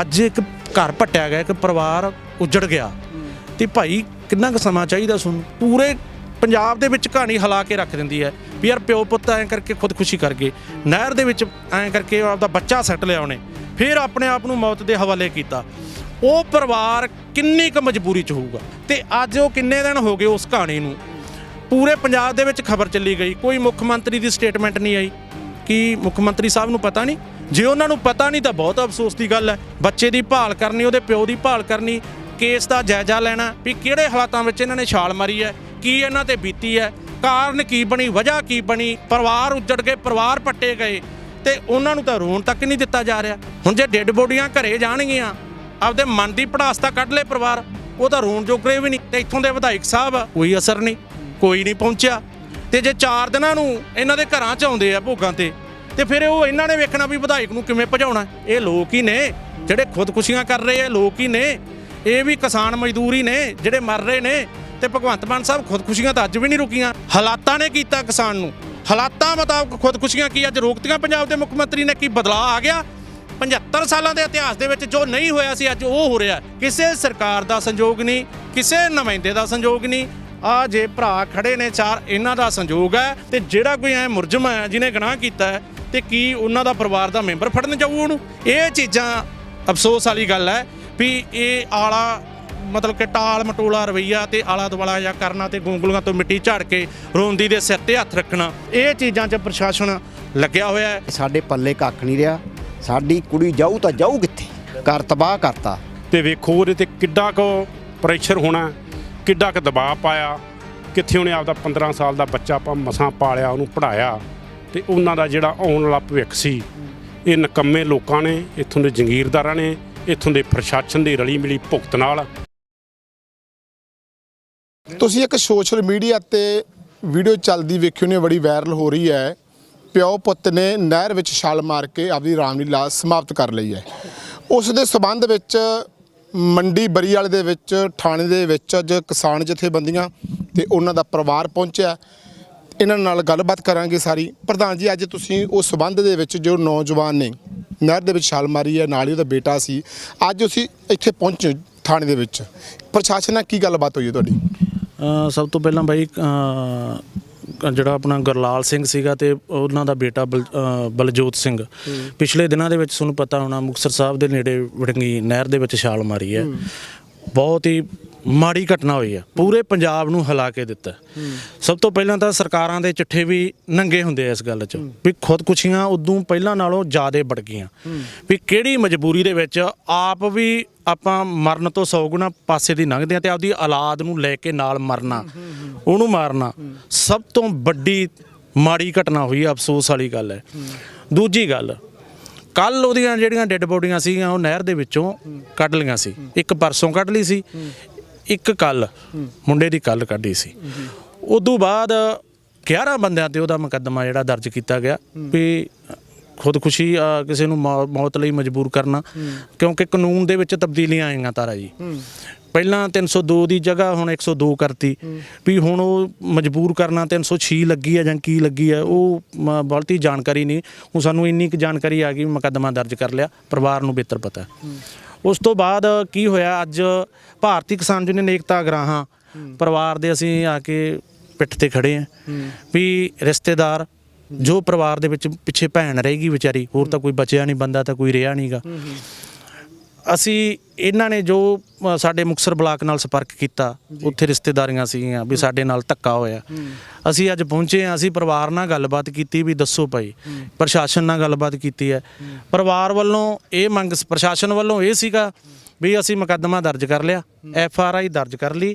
ਅੱਜ ਇੱਕ ਘਰ ਪੱਟਿਆ ਗਿਆ, ਇੱਕ ਪਰਿਵਾਰ ਉਜੜ ਗਿਆ। ਤੇ ਭਾਈ, ਕਿੰਨਾ ਕੁ ਸਮਾਂ ਚਾਹੀਦਾ ਤੁਹਾਨੂੰ ਪੂਰੇ ਪੰਜਾਬ ਦੇ ਵਿੱਚ ਕਹਾਣੀ ਹਿਲਾ ਕੇ ਰੱਖ ਦਿੰਦੀ ਹੈ ਵੀ ਯਾਰ ਪਿਓ ਪੁੱਤ ਐਂ ਕਰਕੇ ਖੁਦਕੁਸ਼ੀ ਕਰ ਗਏ। ਨਹਿਰ ਦੇ ਵਿੱਚ ਐਂ ਕਰਕੇ ਆਪਦਾ ਬੱਚਾ ਸੱਟ ਲਿਆ ਉਹਨੇ। ਫਿਰ ਆਪਣੇ ਆਪ ਨੂੰ ਮੌਤ ਦੇ ਹਵਾਲੇ ਕੀਤਾ। ਉਹ ਪਰਿਵਾਰ ਕਿੰਨੀ ਕੁ ਮਜਬੂਰੀ 'ਚ ਹੋਊਗਾ? ਤੇ ਅੱਜ ਉਹ ਕਿੰਨੇ ਦਿਨ ਹੋ ਗਏ ਉਸ ਕਹਾਣੀ ਨੂੰ? ਪੂਰੇ ਪੰਜਾਬ ਦੇ ਵਿੱਚ ਖਬਰ ਚੱਲੀ ਗਈ। ਕੋਈ ਮੁੱਖ ਮੰਤਰੀ ਦੀ ਸਟੇਟਮੈਂਟ ਨਹੀਂ ਆਈ। ਕਿ ਮੁੱਖ ਮੰਤਰੀ ਸਾਹਿਬ ਨੂੰ ਪਤਾ ਨਹੀਂ? ਜੇ ਉਹਨਾਂ ਨੂੰ ਪਤਾ ਨਹੀਂ ਤਾਂ ਬਹੁਤ ਅਫਸੋਸ ਦੀ ਗੱਲ ਹੈ। ਬੱਚੇ ਦੀ ਭਾਲ ਕਰਨੀ, ਉਹਦੇ ਪਿਓ ਦੀ ਭਾਲ ਕਰਨੀ, ਕੇਸ ਦਾ ਜਾਇਜ਼ਾ ਲੈਣਾ, ਵੀ ਕਿਹੜੇ ਹਾਲਾਤਾਂ ਵਿੱਚ ਇਹਨਾਂ ਨੇ ਛਾਲ ਮਾਰੀ ਹੈ, ਕੀ ਇਹਨਾਂ ਤੇ ਬੀਤੀ ਹੈ, ਕਾਰਨ ਕੀ ਬਣੀ, ਵਜ੍ਹਾ ਕੀ ਬਣੀ, ਪਰਿਵਾਰ ਉੱਜੜ ਗਏ, ਪਰਿਵਾਰ ਪੱਟੇ ਗਏ, ਤੇ ਉਹਨਾਂ ਨੂੰ ਤਾਂ ਰੋਣ ਤੱਕ ਨਹੀਂ ਦਿੱਤਾ ਜਾ ਰਿਹਾ। ਹੁਣ ਜੇ ਡੈੱਡ ਬੋਡੀਆਂ ਘਰੇ ਜਾਣਗੀਆਂ, ਆਪਦੇ ਮਨ ਦੀ ਪੜਾਸ ਤਾਂ ਕੱਢ ਲੈ ਪਰਿਵਾਰ, ਉਹ ਤਾਂ ਰੋਣ ਜੋਗਰੇ ਵੀ ਨਹੀਂ, ਤੇ ਇੱਥੋਂ ਦੇ ਵਿਧਾਇਕ ਸਾਹਿਬ ਕੋਈ ਅਸਰ ਨਹੀਂ, ਕੋਈ ਨਹੀਂ ਪਹੁੰਚਿਆ। ਤੇ ਜੇ 4 ਦਿਨਾਂ ਨੂੰ ਇਹਨਾਂ ਦੇ ਘਰਾਂ 'ਚ ਆਉਂਦੇ ਆ ਭੋਗਾਂ ਤੇ ਤੇ ਫਿਰ ਉਹ ਇਹਨਾਂ ਨੇ ਵੇਖਣਾ ਵੀ ਵਿਧਾਇਕ ਨੂੰ ਕਿਵੇਂ ਭਜਾਉਣਾ ਇਹ ਲੋਕ ਹੀ ਨੇ, ਜਿਹੜੇ ਖੁਦਕੁਸ਼ੀਆਂ ਕਰ ਰਹੇ ਆ ਲੋਕ ਹੀ ਨੇ। ਇਹ ਵੀ ਕਿਸਾਨ ਮਜ਼ਦੂਰ ਹੀ ਨੇ, ਜਿਹੜੇ ਮਰ ਰਹੇ ਨੇ। ਤੇ ਭਗਵੰਤ ਮਾਨ ਸਾਹਿਬ ਖੁਦਕੁਸ਼ੀਆਂ ਤਾਂ ਅੱਜ ਵੀ ਨਹੀਂ ਰੁਕੀਆਂ। ਹਾਲਾਤਾਂ ਨੇ ਕੀਤਾ ਕਿਸਾਨ ਨੂੰ। ਹਾਲਾਤਾਂ ਮੁਤਾਬਕ ਖੁਦਕੁਸ਼ੀਆਂ ਕੀ ਅੱਜ ਰੋਕਤੀਆਂ? ਪੰਜਾਬ ਦੇ ਮੁੱਖ ਮੰਤਰੀ ਨੇ ਕੀ ਬਦਲਾਅ ਆ ਗਿਆ? 75 ਸਾਲਾਂ ਦੇ ਇਤਿਹਾਸ ਦੇ ਵਿੱਚ ਜੋ ਨਹੀਂ ਹੋਇਆ ਸੀ, ਅੱਜ ਉਹ ਹੋ ਰਿਹਾ। ਕਿਸੇ ਸਰਕਾਰ ਦਾ ਸੰਯੋਗ ਨਹੀਂ, ਕਿਸੇ ਨੁਮਾਇੰਦੇ ਦਾ ਸੰਯੋਗ ਨਹੀਂ। ਆ ਜੇ ਭਰਾ ਖੜੇ ਨੇ ਚਾਰ ਇਹਨਾਂ ਦਾ ਸੰਯੋਗ ਹੈ ਤੇ ਜਿਹੜਾ ਕੋਈ ਐ ਮੁਰਜਮ ਹੈ ਜਿਹਨੇ ਗੁਨਾਹ ਕੀਤਾ ਹੈ ਤੇ ਕੀ ਉਹਨਾਂ ਦਾ ਪਰਿਵਾਰ ਦਾ ਮੈਂਬਰ ਫੜਨ ਜਾਊ ਉਹਨੂੰ? ਇਹ ਚੀਜ਼ਾਂ ਅਫਸੋਸ ਵਾਲੀ ਗੱਲ ਹੈ ਵੀ ਇਹ ਆਲਾ ਮਤਲਬ ਕਿ ਟਾਲ ਮਟੋਲਾ ਰਵਈਆ ਤੇ ਆਲਾ ਦੁਆਲਾ ਜਾਂ ਕਰਨਾ ਤੇ ਗੋਂਗਲੂਆਂ ਤੋਂ ਮਿੱਟੀ ਝਾੜ ਕੇ ਰੋਂਦੀ ਦੇ ਸਿਰ ਤੇ ਹੱਥ ਰੱਖਣਾ ਇਹ ਚੀਜ਼ਾਂ 'ਚ ਪ੍ਰਸ਼ਾਸਨ ਲੱਗਿਆ ਹੋਇਆ ਹੈ। ਸਾਡੇ ਪੱਲੇ ਕੱਖ ਨਹੀਂ ਰਿਹਾ। ਸਾਡੀ ਕੁੜੀ ਜਾਊ ਤਾਂ ਜਾਊ ਕਿੱਥੇ? ਘਰ ਤਬਾਹ ਕਰਤਾ। ਤੇ ਵੇਖੋ ਉਹਦੇ ਤੇ ਕਿੱਡਾ ਕੁ ਪ੍ਰੈਸ਼ਰ ਹੋਣਾ। ਕਿੱਡਾ ਕੁ ਦਬਾਅ ਪਾਇਆ, ਕਿੱਥੇ ਉਹਨੇ ਆਪਦਾ 15 ਸਾਲ ਦਾ ਬੱਚਾ ਆਪਾਂ ਮਸਾਂ ਪਾਲਿਆ, ਉਹਨੂੰ ਪੜਾਇਆ ਤੇ ਉਹਨਾਂ ਦਾ ਜਿਹੜਾ ਆਉਣ ਵਾਲਾ ਭਵਿੱਖ ਸੀ, ਇਹ ਨਕੰਮੇ ਲੋਕਾਂ ਨੇ, ਇੱਥੋਂ ਦੇ ਜ਼ੰਗੀਰਦਾਰਾਂ ਨੇ, ਇੱਥੋਂ ਦੇ ਪ੍ਰਸ਼ਾਸਨ ਦੀ ਰਲੀ ਮਿਲੀ ਭੁਗਤ ਨਾਲ। ਤੁਸੀਂ ਇੱਕ ਸੋਸ਼ਲ ਮੀਡੀਆ ਤੇ ਵੀਡੀਓ ਚੱਲਦੀ ਵੇਖੀ ਨੇ ਬੜੀ ਵਾਇਰਲ ਹੋ ਰਹੀ ਹੈ। ਪਿਓ ਪੁੱਤ ਨੇ ਨਹਿਰ ਵਿੱਚ ਛਾਲ ਮਾਰ ਕੇ ਆਪਣੀ ਰਾਮਲੀਲਾ ਸਮਾਪਤ ਕਰ ਲਈ ਹੈ। ਉਸ ਦੇ ਸਬੰਧ ਵਿੱਚ ਮੰਡੀ ਬਰੀ ਵਾਲੇ ਦੇ ਵਿੱਚ ਥਾਣੇ ਦੇ ਵਿੱਚ ਅੱਜ ਕਿਸਾਨ ਜਥੇਬੰਦੀਆਂ ਤੇ ਉਹਨਾਂ ਦਾ ਪਰਿਵਾਰ ਪਹੁੰਚਿਆ। ਇਹਨਾਂ ਨਾਲ ਗੱਲਬਾਤ ਕਰਾਂਗੇ ਸਾਰੀ। ਪ੍ਰਧਾਨ ਜੀ ਅੱਜ ਤੁਸੀਂ ਉਸ ਸਬੰਧ ਦੇ ਵਿੱਚ ਜੋ ਨੌਜਵਾਨ ਨੇ ਨਹਿਰ ਦੇ ਵਿੱਚ ਛਾਲ ਮਾਰੀ ਹੈ ਨਾਲ ਹੀ ਉਹਦਾ ਬੇਟਾ ਸੀ ਅੱਜ ਅਸੀਂ ਇੱਥੇ ਪਹੁੰਚੇ ਥਾਣੇ ਦੇ ਵਿੱਚ। ਪ੍ਰਸ਼ਾਸਨ ਨਾਲ ਕੀ ਗੱਲਬਾਤ ਹੋਈ ਹੈ ਤੁਹਾਡੀ? ਅ, ਸਭ ਤੋਂ ਪਹਿਲਾਂ ਬਾਈ ਅ, ਜਿਹੜਾ ਆਪਣਾ ਗੁਰਲਾਲ ਸਿੰਘ ਸੀਗਾ ਤੇ ਉਹਨਾਂ ਦਾ ਬੇਟਾ ਬਲ- ਅ, ਬਲਜੋਤ ਸਿੰਘ। ਪਿਛਲੇ ਦਿਨਾਂ ਦੇ ਵਿੱਚ ਤੁਹਾਨੂੰ ਪਤਾ ਹੋਣਾ ਮੁਕਤਸਰ ਸਾਹਿਬ ਦੇ ਨੇੜੇ ਵੜੰਗੀ ਨਹਿਰ ਦੇ ਵਿੱਚ ਛਾਲ ਮਾਰੀ ਹੈ। ਬਹੁਤ ਹੀ ਮਾੜੀ ਘਟਨਾ ਹੋਈ ਹੈ ਪੂਰੇ ਪੰਜਾਬ ਨੂੰ ਹਿਲਾ ਕੇ ਦਿੱਤਾ। ਸਭ ਤੋਂ ਪਹਿਲਾਂ ਤਾਂ ਸਰਕਾਰਾਂ ਦੇ ਚਿੱਠੇ ਵੀ ਨੰਗੇ ਹੁੰਦੇ ਆ ਇਸ ਗੱਲ 'ਚ, ਵੀ ਖੁਦਕੁਸ਼ੀਆਂ ਉਦੋਂ ਪਹਿਲਾਂ ਨਾਲੋਂ ਜ਼ਿਆਦਾ ਵੱਧ ਗਈਆਂ। ਵੀ ਕਿਹੜੀ ਮਜਬੂਰੀ ਦੇ ਵਿੱਚ ਆਪ ਵੀ ਆਪਾਂ ਮਰਨ ਤੋਂ 100 ਗੁਣਾ ਪਾਸੇ ਦੀ ਲੰਘਦੇ ਆ ਤੇ ਆਪਦੀ ਔਲਾਦ ਨੂੰ ਲੈ ਕੇ ਨਾਲ ਮਰਨਾ, ਉਹਨੂੰ ਮਾਰਨਾ, ਸਭ ਤੋਂ ਵੱਡੀ ਮਾੜੀ ਘਟਨਾ ਹੋਈ ਹੈ ਅਫਸੋਸ ਵਾਲੀ ਗੱਲ ਹੈ। ਦੂਜੀ ਗੱਲ ਕੱਲ ਉਹਦੀਆਂ ਜਿਹੜੀਆਂ ਡੈੱਡ ਬੋਡੀਆਂ ਸੀਗੀਆਂ, ਉਹ ਨਹਿਰ ਦੇ ਵਿੱਚੋਂ ਕੱਢ ਲਈਆਂ ਸੀ। ਇੱਕ ਪਰਸੋਂ ਕੱਢ ਲਈ ਸੀ ਇੱਕ ਕੱਲ ਮੁੰਡੇ ਦੀ ਕੱਲ ਕੱਢੀ ਸੀ। ਉਦੋਂ ਬਾਅਦ 11 ਬੰਦਿਆਂ ਤੇ ਉਹਦਾ ਮੁਕੱਦਮਾ ਜਿਹੜਾ ਦਰਜ ਕੀਤਾ ਗਿਆ ਵੀ ਖੁਦਕੁਸ਼ੀ ਕਿਸੇ ਨੂੰ ਮੌਤ ਲਈ ਮਜਬੂਰ ਕਰਨਾ, ਕਿਉਂਕਿ ਕਾਨੂੰਨ ਦੇ ਵਿੱਚ ਤਬਦੀਲੀਆਂ ਆਈਆਂ ਤਾਰਾ ਜੀ। ਪਹਿਲਾਂ 302 ਦੀ ਜਗ੍ਹਾ, ਹੁਣ 102 ਕਰਤੀ। ਵੀ ਹੁਣ ਉਹ ਮਜਬੂਰ ਕਰਨਾ 306 ਲੱਗੀ ਹੈ ਜਾਂ ਕੀ ਲੱਗੀ ਹੈ, ਉਹ ਬਹੁਤੀ ਜਾਣਕਾਰੀ ਨਹੀਂ। ਹੁਣ ਸਾਨੂੰ ਇੰਨੀ ਕੁ ਜਾਣਕਾਰੀ ਆ ਗਈ, ਮੁਕੱਦਮਾ ਦਰਜ ਕਰ ਲਿਆ, ਪਰਿਵਾਰ ਨੂੰ ਬਿਹਤਰ ਪਤਾ। ਉਸ ਤੋਂ ਬਾਅਦ ਕੀ ਹੋਇਆ? ਅੱਜ ਭਾਰਤੀ ਕਿਸਾਨ ਯੂਨੀਅਨ ਏਕਤਾ ਗਰਾਹਾਂ ਪਰਿਵਾਰ ਦੇ ਅਸੀਂ ਆ ਕੇ ਪਿੱਠ ਤੇ ਖੜੇ ਆ। ਵੀ ਰਿਸ਼ਤੇਦਾਰ ਜੋ ਪਰਿਵਾਰ ਦੇ ਵਿੱਚ ਪਿੱਛੇ ਭੈਣ ਰਹੇਗੀ ਵਿਚਾਰੀ ਹੋਰ ਤਾਂ ਕੋਈ ਬਚਿਆ ਨਹੀਂ ਬੰਦਾ ਤਾਂ ਕੋਈ ਰਿਹਾ ਨਹੀਂਗਾ ਅਸੀਂ ਇਹਨਾਂ ਨੇ ਜੋ ਅ, ਸਾਡੇ ਮੁਕਸਰ ਬਲਾਕ ਨਾਲ ਸੰਪਰਕ ਕੀਤਾ ਉੱਥੇ ਰਿਸ਼ਤੇਦਾਰੀਆਂ ਸੀਗੀਆਂ ਵੀ ਸਾਡੇ ਨਾਲ ਧੱਕਾ ਹੋਇਆ। ਅਸੀਂ ਅੱਜ ਪਹੁੰਚੇ ਹਾਂ ਅਸੀਂ ਪਰਿਵਾਰ ਨਾਲ ਗੱਲਬਾਤ ਕੀਤੀ ਵੀ ਦੱਸੋ ਭਾਈ ਪ੍ਰਸ਼ਾਸਨ ਨਾਲ ਗੱਲਬਾਤ ਕੀਤੀ ਹੈ। ਪਰਿਵਾਰ ਵੱਲੋਂ ਇਹ ਮੰਗ ਪ੍ਰਸ਼ਾਸਨ ਵੱਲੋਂ ਇਹ ਸੀਗਾ ਵੀ ਅਸੀਂ ਮੁਕੱਦਮਾ ਦਰਜ ਕਰ ਲਿਆ ਐਫ ਆਰ ਆਈ ਦਰਜ ਕਰ ਲਈ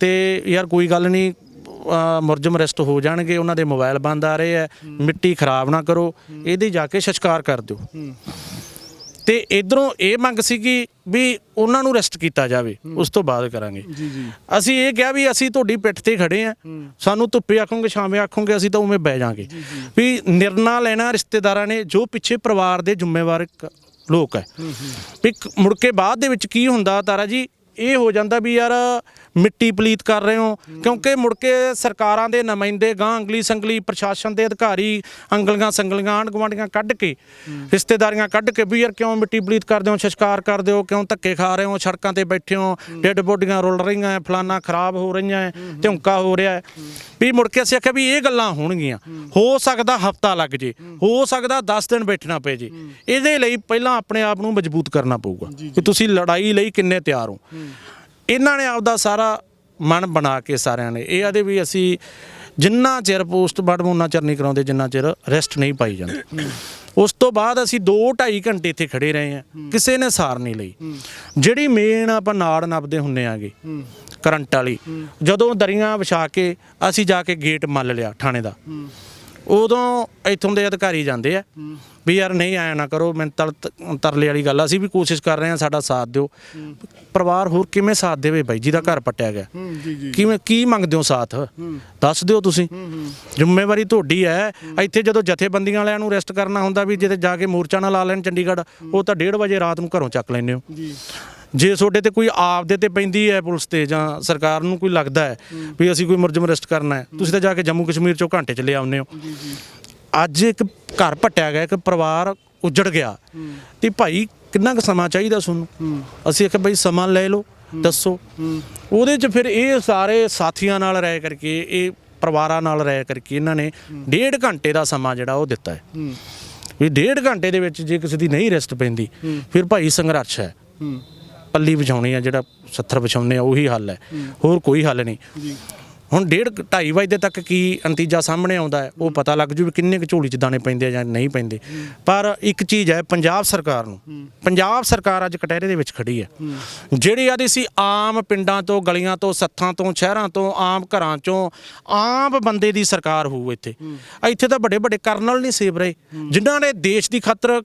ਤੇ ਯਾਰ ਕੋਈ ਗੱਲ ਨਹੀਂ ਅ, ਮੁਲਜ਼ਮ ਅਰੈਸਟ ਹੋ ਜਾਣਗੇ ਉਹਨਾਂ ਦੇ ਮੋਬਾਈਲ ਬੰਦ ਆ ਰਹੇ ਆ ਮਿੱਟੀ ਖਰਾਬ ਨਾ ਕਰੋ ਇਹਦੀ ਜਾ ਕੇ ਸੰਸਕਾਰ ਕਰ ਦਿਓ। ਤੇ ਇਧਰੋਂ ਇਹ ਮੰਗ ਸੀਗੀ ਵੀ ਉਹਨਾਂ ਨੂੰ ਅਰੈਸਟ ਕੀਤਾ ਜਾਵੇ ਉਸ ਤੋਂ ਬਾਅਦ ਕਰਾਂਗੇ। ਅਸੀਂ ਇਹ ਕਿਹਾ ਵੀ ਅਸੀਂ ਤੁਹਾਡੀ ਪਿੱਠ ਤੇ ਖੜੇ ਆ ਸਾਨੂੰ ਧੁੱਪੇ ਆਖੋਗੇ ਛਾਵੇਂ ਆਖੋਗੇ ਅਸੀਂ ਤਾਂ ਉਵੇਂ ਬਹਿ ਜਾਾਂਗੇ। ਵੀ ਨਿਰਣਾ ਲੈਣਾ ਰਿਸ਼ਤੇਦਾਰਾਂ ਨੇ ਜੋ ਪਿੱਛੇ ਪਰਿਵਾਰ ਦੇ ਜ਼ਿੰਮੇਵਾਰ ਕ- ਲੋਕ ਹੈ। ਵੀ ਕ- ਮੁੜ ਕੇ ਬਾਅਦ ਦੇ ਵਿੱਚ ਕੀ ਹੁੰਦਾ ਤਾਰਾ ਜੀ ਇਹ ਹੋ ਜਾਂਦਾ ਵੀ ਯਾਰ ਮਿੱਟੀ ਪਲੀਤ ਕਰ ਰਹੇ ਹੋ? ਕਿਉਂਕਿ ਮੁੜ ਕੇ ਸਰਕਾਰਾਂ ਦੇ ਨੁਮਾਇੰਦੇ ਗਾਂ ਅੰਗਲੀ ਸੰਗਲੀ ਪ੍ਰਸ਼ਾਸਨ ਦੇ ਅਧਿਕਾਰੀ ਅੰਗਲੀਆਂ ਸੰਗਲੀਆਂ ਆਂਢ ਗੁਆਂਢੀਆਂ ਕੱਢ ਕੇ ਰਿਸ਼ਤੇਦਾਰੀਆਂ ਕੱਢ ਕੇ ਵੀ ਯਾਰ ਕਿਉਂ ਮਿੱਟੀ ਪਲੀਤ ਕਰਦੇ ਹੋ ਸ਼ਿਸ਼ਕਾਰ ਕਰਦੇ ਹੋ ਕਿਉਂ ਧੱਕੇ ਖਾ ਰਹੇ ਹੋ ਸੜਕਾਂ ਤੇ ਬੈਠੇ ਹੋ ਡੈੱਡ ਬੋਡੀਆਂ ਰੁਲ ਰਹੀਆਂ ਹੈ, ਫਲਾਨਾ ਖਰਾਬ ਹੋ ਰਹੀਆਂ ਹੈ, ਧਿਉਂਕਾ ਹੋ ਰਿਹਾ ਵੀ ਮੁੜ ਕੇ ਅਸੀਂ ਆਖਿਆ ਵੀ ਇਹ ਗੱਲਾਂ ਹੋਣਗੀਆਂ। ਹੋ। ਸਕਦਾ ਹਫਤਾ ਲੱਗ ਜੇ ਹੋ। ਸਕਦਾ 10 ਦਿਨ ਬੈਠਣਾ ਪਏ ਜੇ। ਇਹਦੇ ਲਈ ਪਹਿਲਾਂ ਆਪਣੇ ਆਪ ਨੂੰ ਮਜ਼ਬੂਤ ਕਰਨਾ ਪਊਗਾ ਕਿ ਤੁਸੀਂ ਲੜਾਈ ਲਈ ਕਿੰਨੇ ਤਿਆਰ ਹੋ। ਇਹਨਾਂ ਨੇ ਆਪਦਾ ਸਾਰਾ ਮਨ ਬਣਾ ਕੇ ਸਾਰਿਆਂ ਨੇ। ਇਹ ਆਦੇ ਵੀ ਅਸੀਂ ਜਿੰਨਾ ਚਿਰ ਪੋਸਟਮਾਰਟਮ ਉਹਨਾਂ ਚਿਰ ਨਹੀਂ ਕਰਾਉਂਦੇ ਜਿੰਨਾ ਚਿਰ ਰੈਸਟ ਨਹੀਂ ਪਾਈ ਜਾਂਦੀ। ਉਸ ਤੋਂ ਬਾਅਦ ਅਸੀਂ 2 2.5 ਘੰਟੇ ਇੱਥੇ ਖੜੇ ਰਹੇ ਹਾਂ। ਕਿਸੇ ਨੇ ਸਾਰ ਨਹੀਂ ਲਈ। ਜਿਹੜੀ ਮੇਨ ਆਪਾਂ ਨਾੜ ਨੱਪਦੇ ਹੁੰਨੇ ਆਗੇ ਕਰੰਟ ਵਾਲੀ ਜਦੋਂ ਦਰੀਆਂ ਵਿਛਾ ਕੇ ਅਸੀਂ ਜਾ ਕੇ ਗੇਟ ਮੱਲ ਲਿਆ ਥਾਣੇ ਦਾ। ਉਦੋਂ ਇੱਥੋਂ ਦੇ ਅਧਿਕਾਰੀ ਜਾਂਦੇ ਆ। ਵੀ ਯਾਰ ਨਹੀਂ ਆਇਆ ਨਾ ਕਰੋ ਮੈਂ ਤਲ ਤਰਲੇ ਵਾਲੀ ਗੱਲ ਆ, ਅਸੀਂ ਵੀ ਕੋਸ਼ਿਸ਼ ਕਰ ਰਹੇ ਹਾਂ ਸਾਡਾ ਸਾਥ ਦਿਓ। ਪਰਿਵਾਰ ਹੋਰ ਕਿਵੇਂ ਸਾਥ ਦੇਵੇ ਬਾਈ ਜੀ ਦਾ ਘਰ ਪੱਟਿਆ ਗਿਆ? ਕਿਵੇਂ ਕੀ ਮੰਗਦੇ ਹੋ ਸਾਥ? ਦੱਸ ਦਿਓ ਤੁਸੀਂ। ਜ਼ਿੰਮੇਵਾਰੀ ਤੁਹਾਡੀ ਹੈ। ਇੱਥੇ ਜਦੋਂ ਜਥੇਬੰਦੀਆਂ ਵਾਲਿਆਂ ਨੂੰ ਅਰੈਸਟ ਕਰਨਾ ਹੁੰਦਾ ਵੀ ਜਿਹਦੇ ਜਾ ਕੇ ਮੋਰਚਾ ਨਾ ਲਾ ਲੈਣ ਚੰਡੀਗੜ੍ਹ ਉਹ ਤਾਂ 1:30 ਵਜੇ ਰਾਤ ਨੂੰ ਘਰੋਂ ਚੱਕ ਲੈਂਦੇ ਹੋ। ਜੇ ਤੁਹਾਡੇ ਤੇ ਕੋਈ ਆਪਦੇ ਤੇ ਪੈਂਦੀ ਹੈ ਪੁਲਿਸ ਤੇ ਜਾਂ ਸਰਕਾਰ ਨੂੰ ਕੋਈ ਲੱਗਦਾ ਹੈ ਵੀ ਅਸੀਂ ਕੋਈ ਮੁਲਜ਼ਮ ਅਰੈਸਟ ਕਰਨਾ ਹੈ, ਤੁਸੀਂ ਤਾਂ ਜਾ ਕੇ ਜੰਮੂ ਕਸ਼ਮੀਰ ਚੋਂ ਘੰਟੇ ਚ ਲੈ ਹੋ। ਅੱਜ ਇੱਕ ਘਰ ਪੱਟਿਆ ਗਿਆ, ਇੱਕ ਪਰਿਵਾਰ ਉਜੜ ਗਿਆ। ਤੇ ਭਾਈ, ਕਿੰਨਾ ਕੁ ਸਮਾਂ ਚਾਹੀਦਾ ਤੁਹਾਨੂੰ? ਅਸੀਂ ਆਖਿਆ, ਭਾਈ, ਸਮਾਂ ਲੈ ਲਓ, ਦੱਸੋ। ਉਹਦੇ ਚ ਫਿਰ ਇਹ ਸਾਰੇ ਸਾਥੀਆਂ ਨਾਲ ਰਹਿ ਕਰਕੇ, ਇਹ ਪਰਿਵਾਰਾਂ ਨਾਲ ਰਹਿ ਕਰਕੇ ਇਹਨਾਂ ਨੇ ਡੇਢ ਘੰਟੇ ਦਾ ਸਮਾਂ ਜਿਹੜਾ ਉਹ ਦਿੱਤਾ ਹੈ। ਵੀ ਡੇਢ ਘੰਟੇ ਦੇ ਵਿੱਚ ਜੇ ਕਿਸੇ ਦੀ ਨਹੀਂ ਰੈਸਟ ਪੈਂਦੀ, ਫਿਰ ਭਾਈ ਸੰਘਰਸ਼ ਹੈ। ਪੱਲੀ ਵਿਛਾਉਣੀ ਆ ਜਿਹੜਾ ਸੱਥਰ ਵਿਛਾਉਣੇ ਆ ਉਹੀ ਹੱਲ ਹੈ। ਹੋਰ ਕੋਈ ਹੱਲ ਨਹੀਂ। ਹੁਣ ਡੇਢ 2:30 ਵਜੇ ਤੱਕ ਕੀ ਨਤੀਜਾ ਸਾਹਮਣੇ ਆਉਂਦਾ ਹੈ ਉਹ ਪਤਾ ਲੱਗ ਜੂ ਵੀ ਕਿੰਨੇ ਕੁ ਝੋਲੀ ਚ ਦਾਣੇ ਪੈਂਦੇ ਆ ਜਾਂ ਨਹੀਂ ਪੈਂਦੇ। ਪਰ ਇੱਕ ਚੀਜ਼ ਹੈ ਪੰਜਾਬ ਸਰਕਾਰ ਨੂੰ ਪੰਜਾਬ ਸਰਕਾਰ ਅੱਜ ਕਟਹਿਰੇ ਦੇ ਵਿੱਚ ਖੜੀ ਹੈ। ਜਿਹੜੀ ਆਦੀ ਸੀ ਆਮ ਪਿੰਡਾਂ ਤੋਂ ਗਲੀਆਂ ਤੋਂ ਸੱਥਾਂ ਤੋਂ ਸ਼ਹਿਰਾਂ ਤੋਂ ਆਮ ਘਰਾਂ ਚੋਂ ਆਮ ਬੰਦੇ ਦੀ ਸਰਕਾਰ ਹੋਊ ਇੱਥੇ। ਇੱਥੇ ਤਾਂ ਵੱਡੇ ਵੱਡੇ ਕਰਨਲ ਨਹੀਂ ਸੇਵ ਰਹੇ। ਜਿਨ੍ਹਾਂ ਨੇ ਦੇਸ਼ ਦੀ ਖਾਤਰ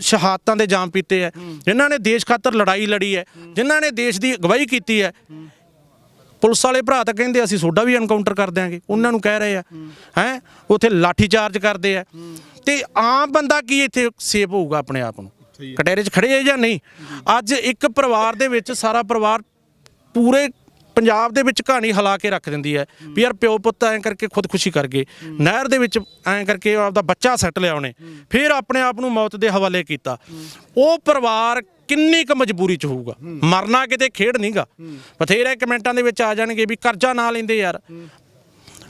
ਸ਼ਹਾਦਤਾਂ ਦੇ ਜਾਮ ਪੀਤੇ ਹੈ ਜਿਨ੍ਹਾਂ ਨੇ ਦੇਸ਼ ਖਾਤਰ ਲੜਾਈ ਲੜੀ ਹੈ ਜਿਨ੍ਹਾਂ ਨੇ ਦੇਸ਼ ਦੀ ਅਗਵਾਈ ਕੀਤੀ ਹੈ। ਪੁਲਿਸ ਵਾਲੇ ਭਰਾ ਤਾਂ ਕਹਿੰਦੇ ਅਸੀਂ ਸੋਡਾ ਵੀ ਐਨਕਾਊਂਟਰ ਕਰ ਦਿਆਂਗੇ। ਉਹਨਾਂ ਨੂੰ ਕਹਿ ਰਹੇ ਆ ਹੈ ਉੱਥੇ ਲਾਠੀ ਚਾਰਜ ਕਰਦੇ ਆ। ਤੇ ਆਮ ਬੰਦਾ ਕੀ ਇੱਥੇ ਸੇਫ ਹੋਊਗਾ ਆਪਣੇ ਆਪ ਨੂੰ? ਕਟਹਿਰੇ 'ਚ ਖੜੇ ਆ ਜਾਂ ਨਹੀਂ? ਅੱਜ ਇੱਕ ਪਰਿਵਾਰ ਦੇ ਵਿੱਚ ਸਾਰਾ ਪਰਿਵਾਰ ਪੂਰੇ ਪੰਜਾਬ ਦੇ ਵਿੱਚ ਕਹਾਣੀ ਹਿਲਾ ਕੇ ਰੱਖ ਦਿੰਦੀ ਹੈ ਵੀ ਯਾਰ ਪਿਓ ਪੁੱਤ ਐਂ ਕਰਕੇ ਖੁਦਕੁਸ਼ੀ ਕਰ ਗਏ। ਨਹਿਰ ਦੇ ਵਿੱਚ ਐਂ ਕਰਕੇ ਆਪਦਾ ਬੱਚਾ ਸੱਟ ਲਿਆ ਉਹਨੇ। ਫਿਰ ਆਪਣੇ ਆਪ ਨੂੰ ਮੌਤ ਦੇ ਹਵਾਲੇ ਕੀਤਾ। ਉਹ ਪਰਿਵਾਰ ਕਿੰਨੀ ਕੁ ਮਜਬੂਰੀ ਚ ਹੋਊਗਾ? ਮਰਨਾ ਕਿਤੇ ਖੇਡ ਨਹੀਂਗਾ ਬਥੇਰੇ ਕਮੈਂਟਾਂ ਦੇ ਵਿੱਚ ਆ ਜਾਣਗੇ ਵੀ ਕਰਜ਼ਾ ਨਾ ਲੈਂਦੇ ਯਾਰ।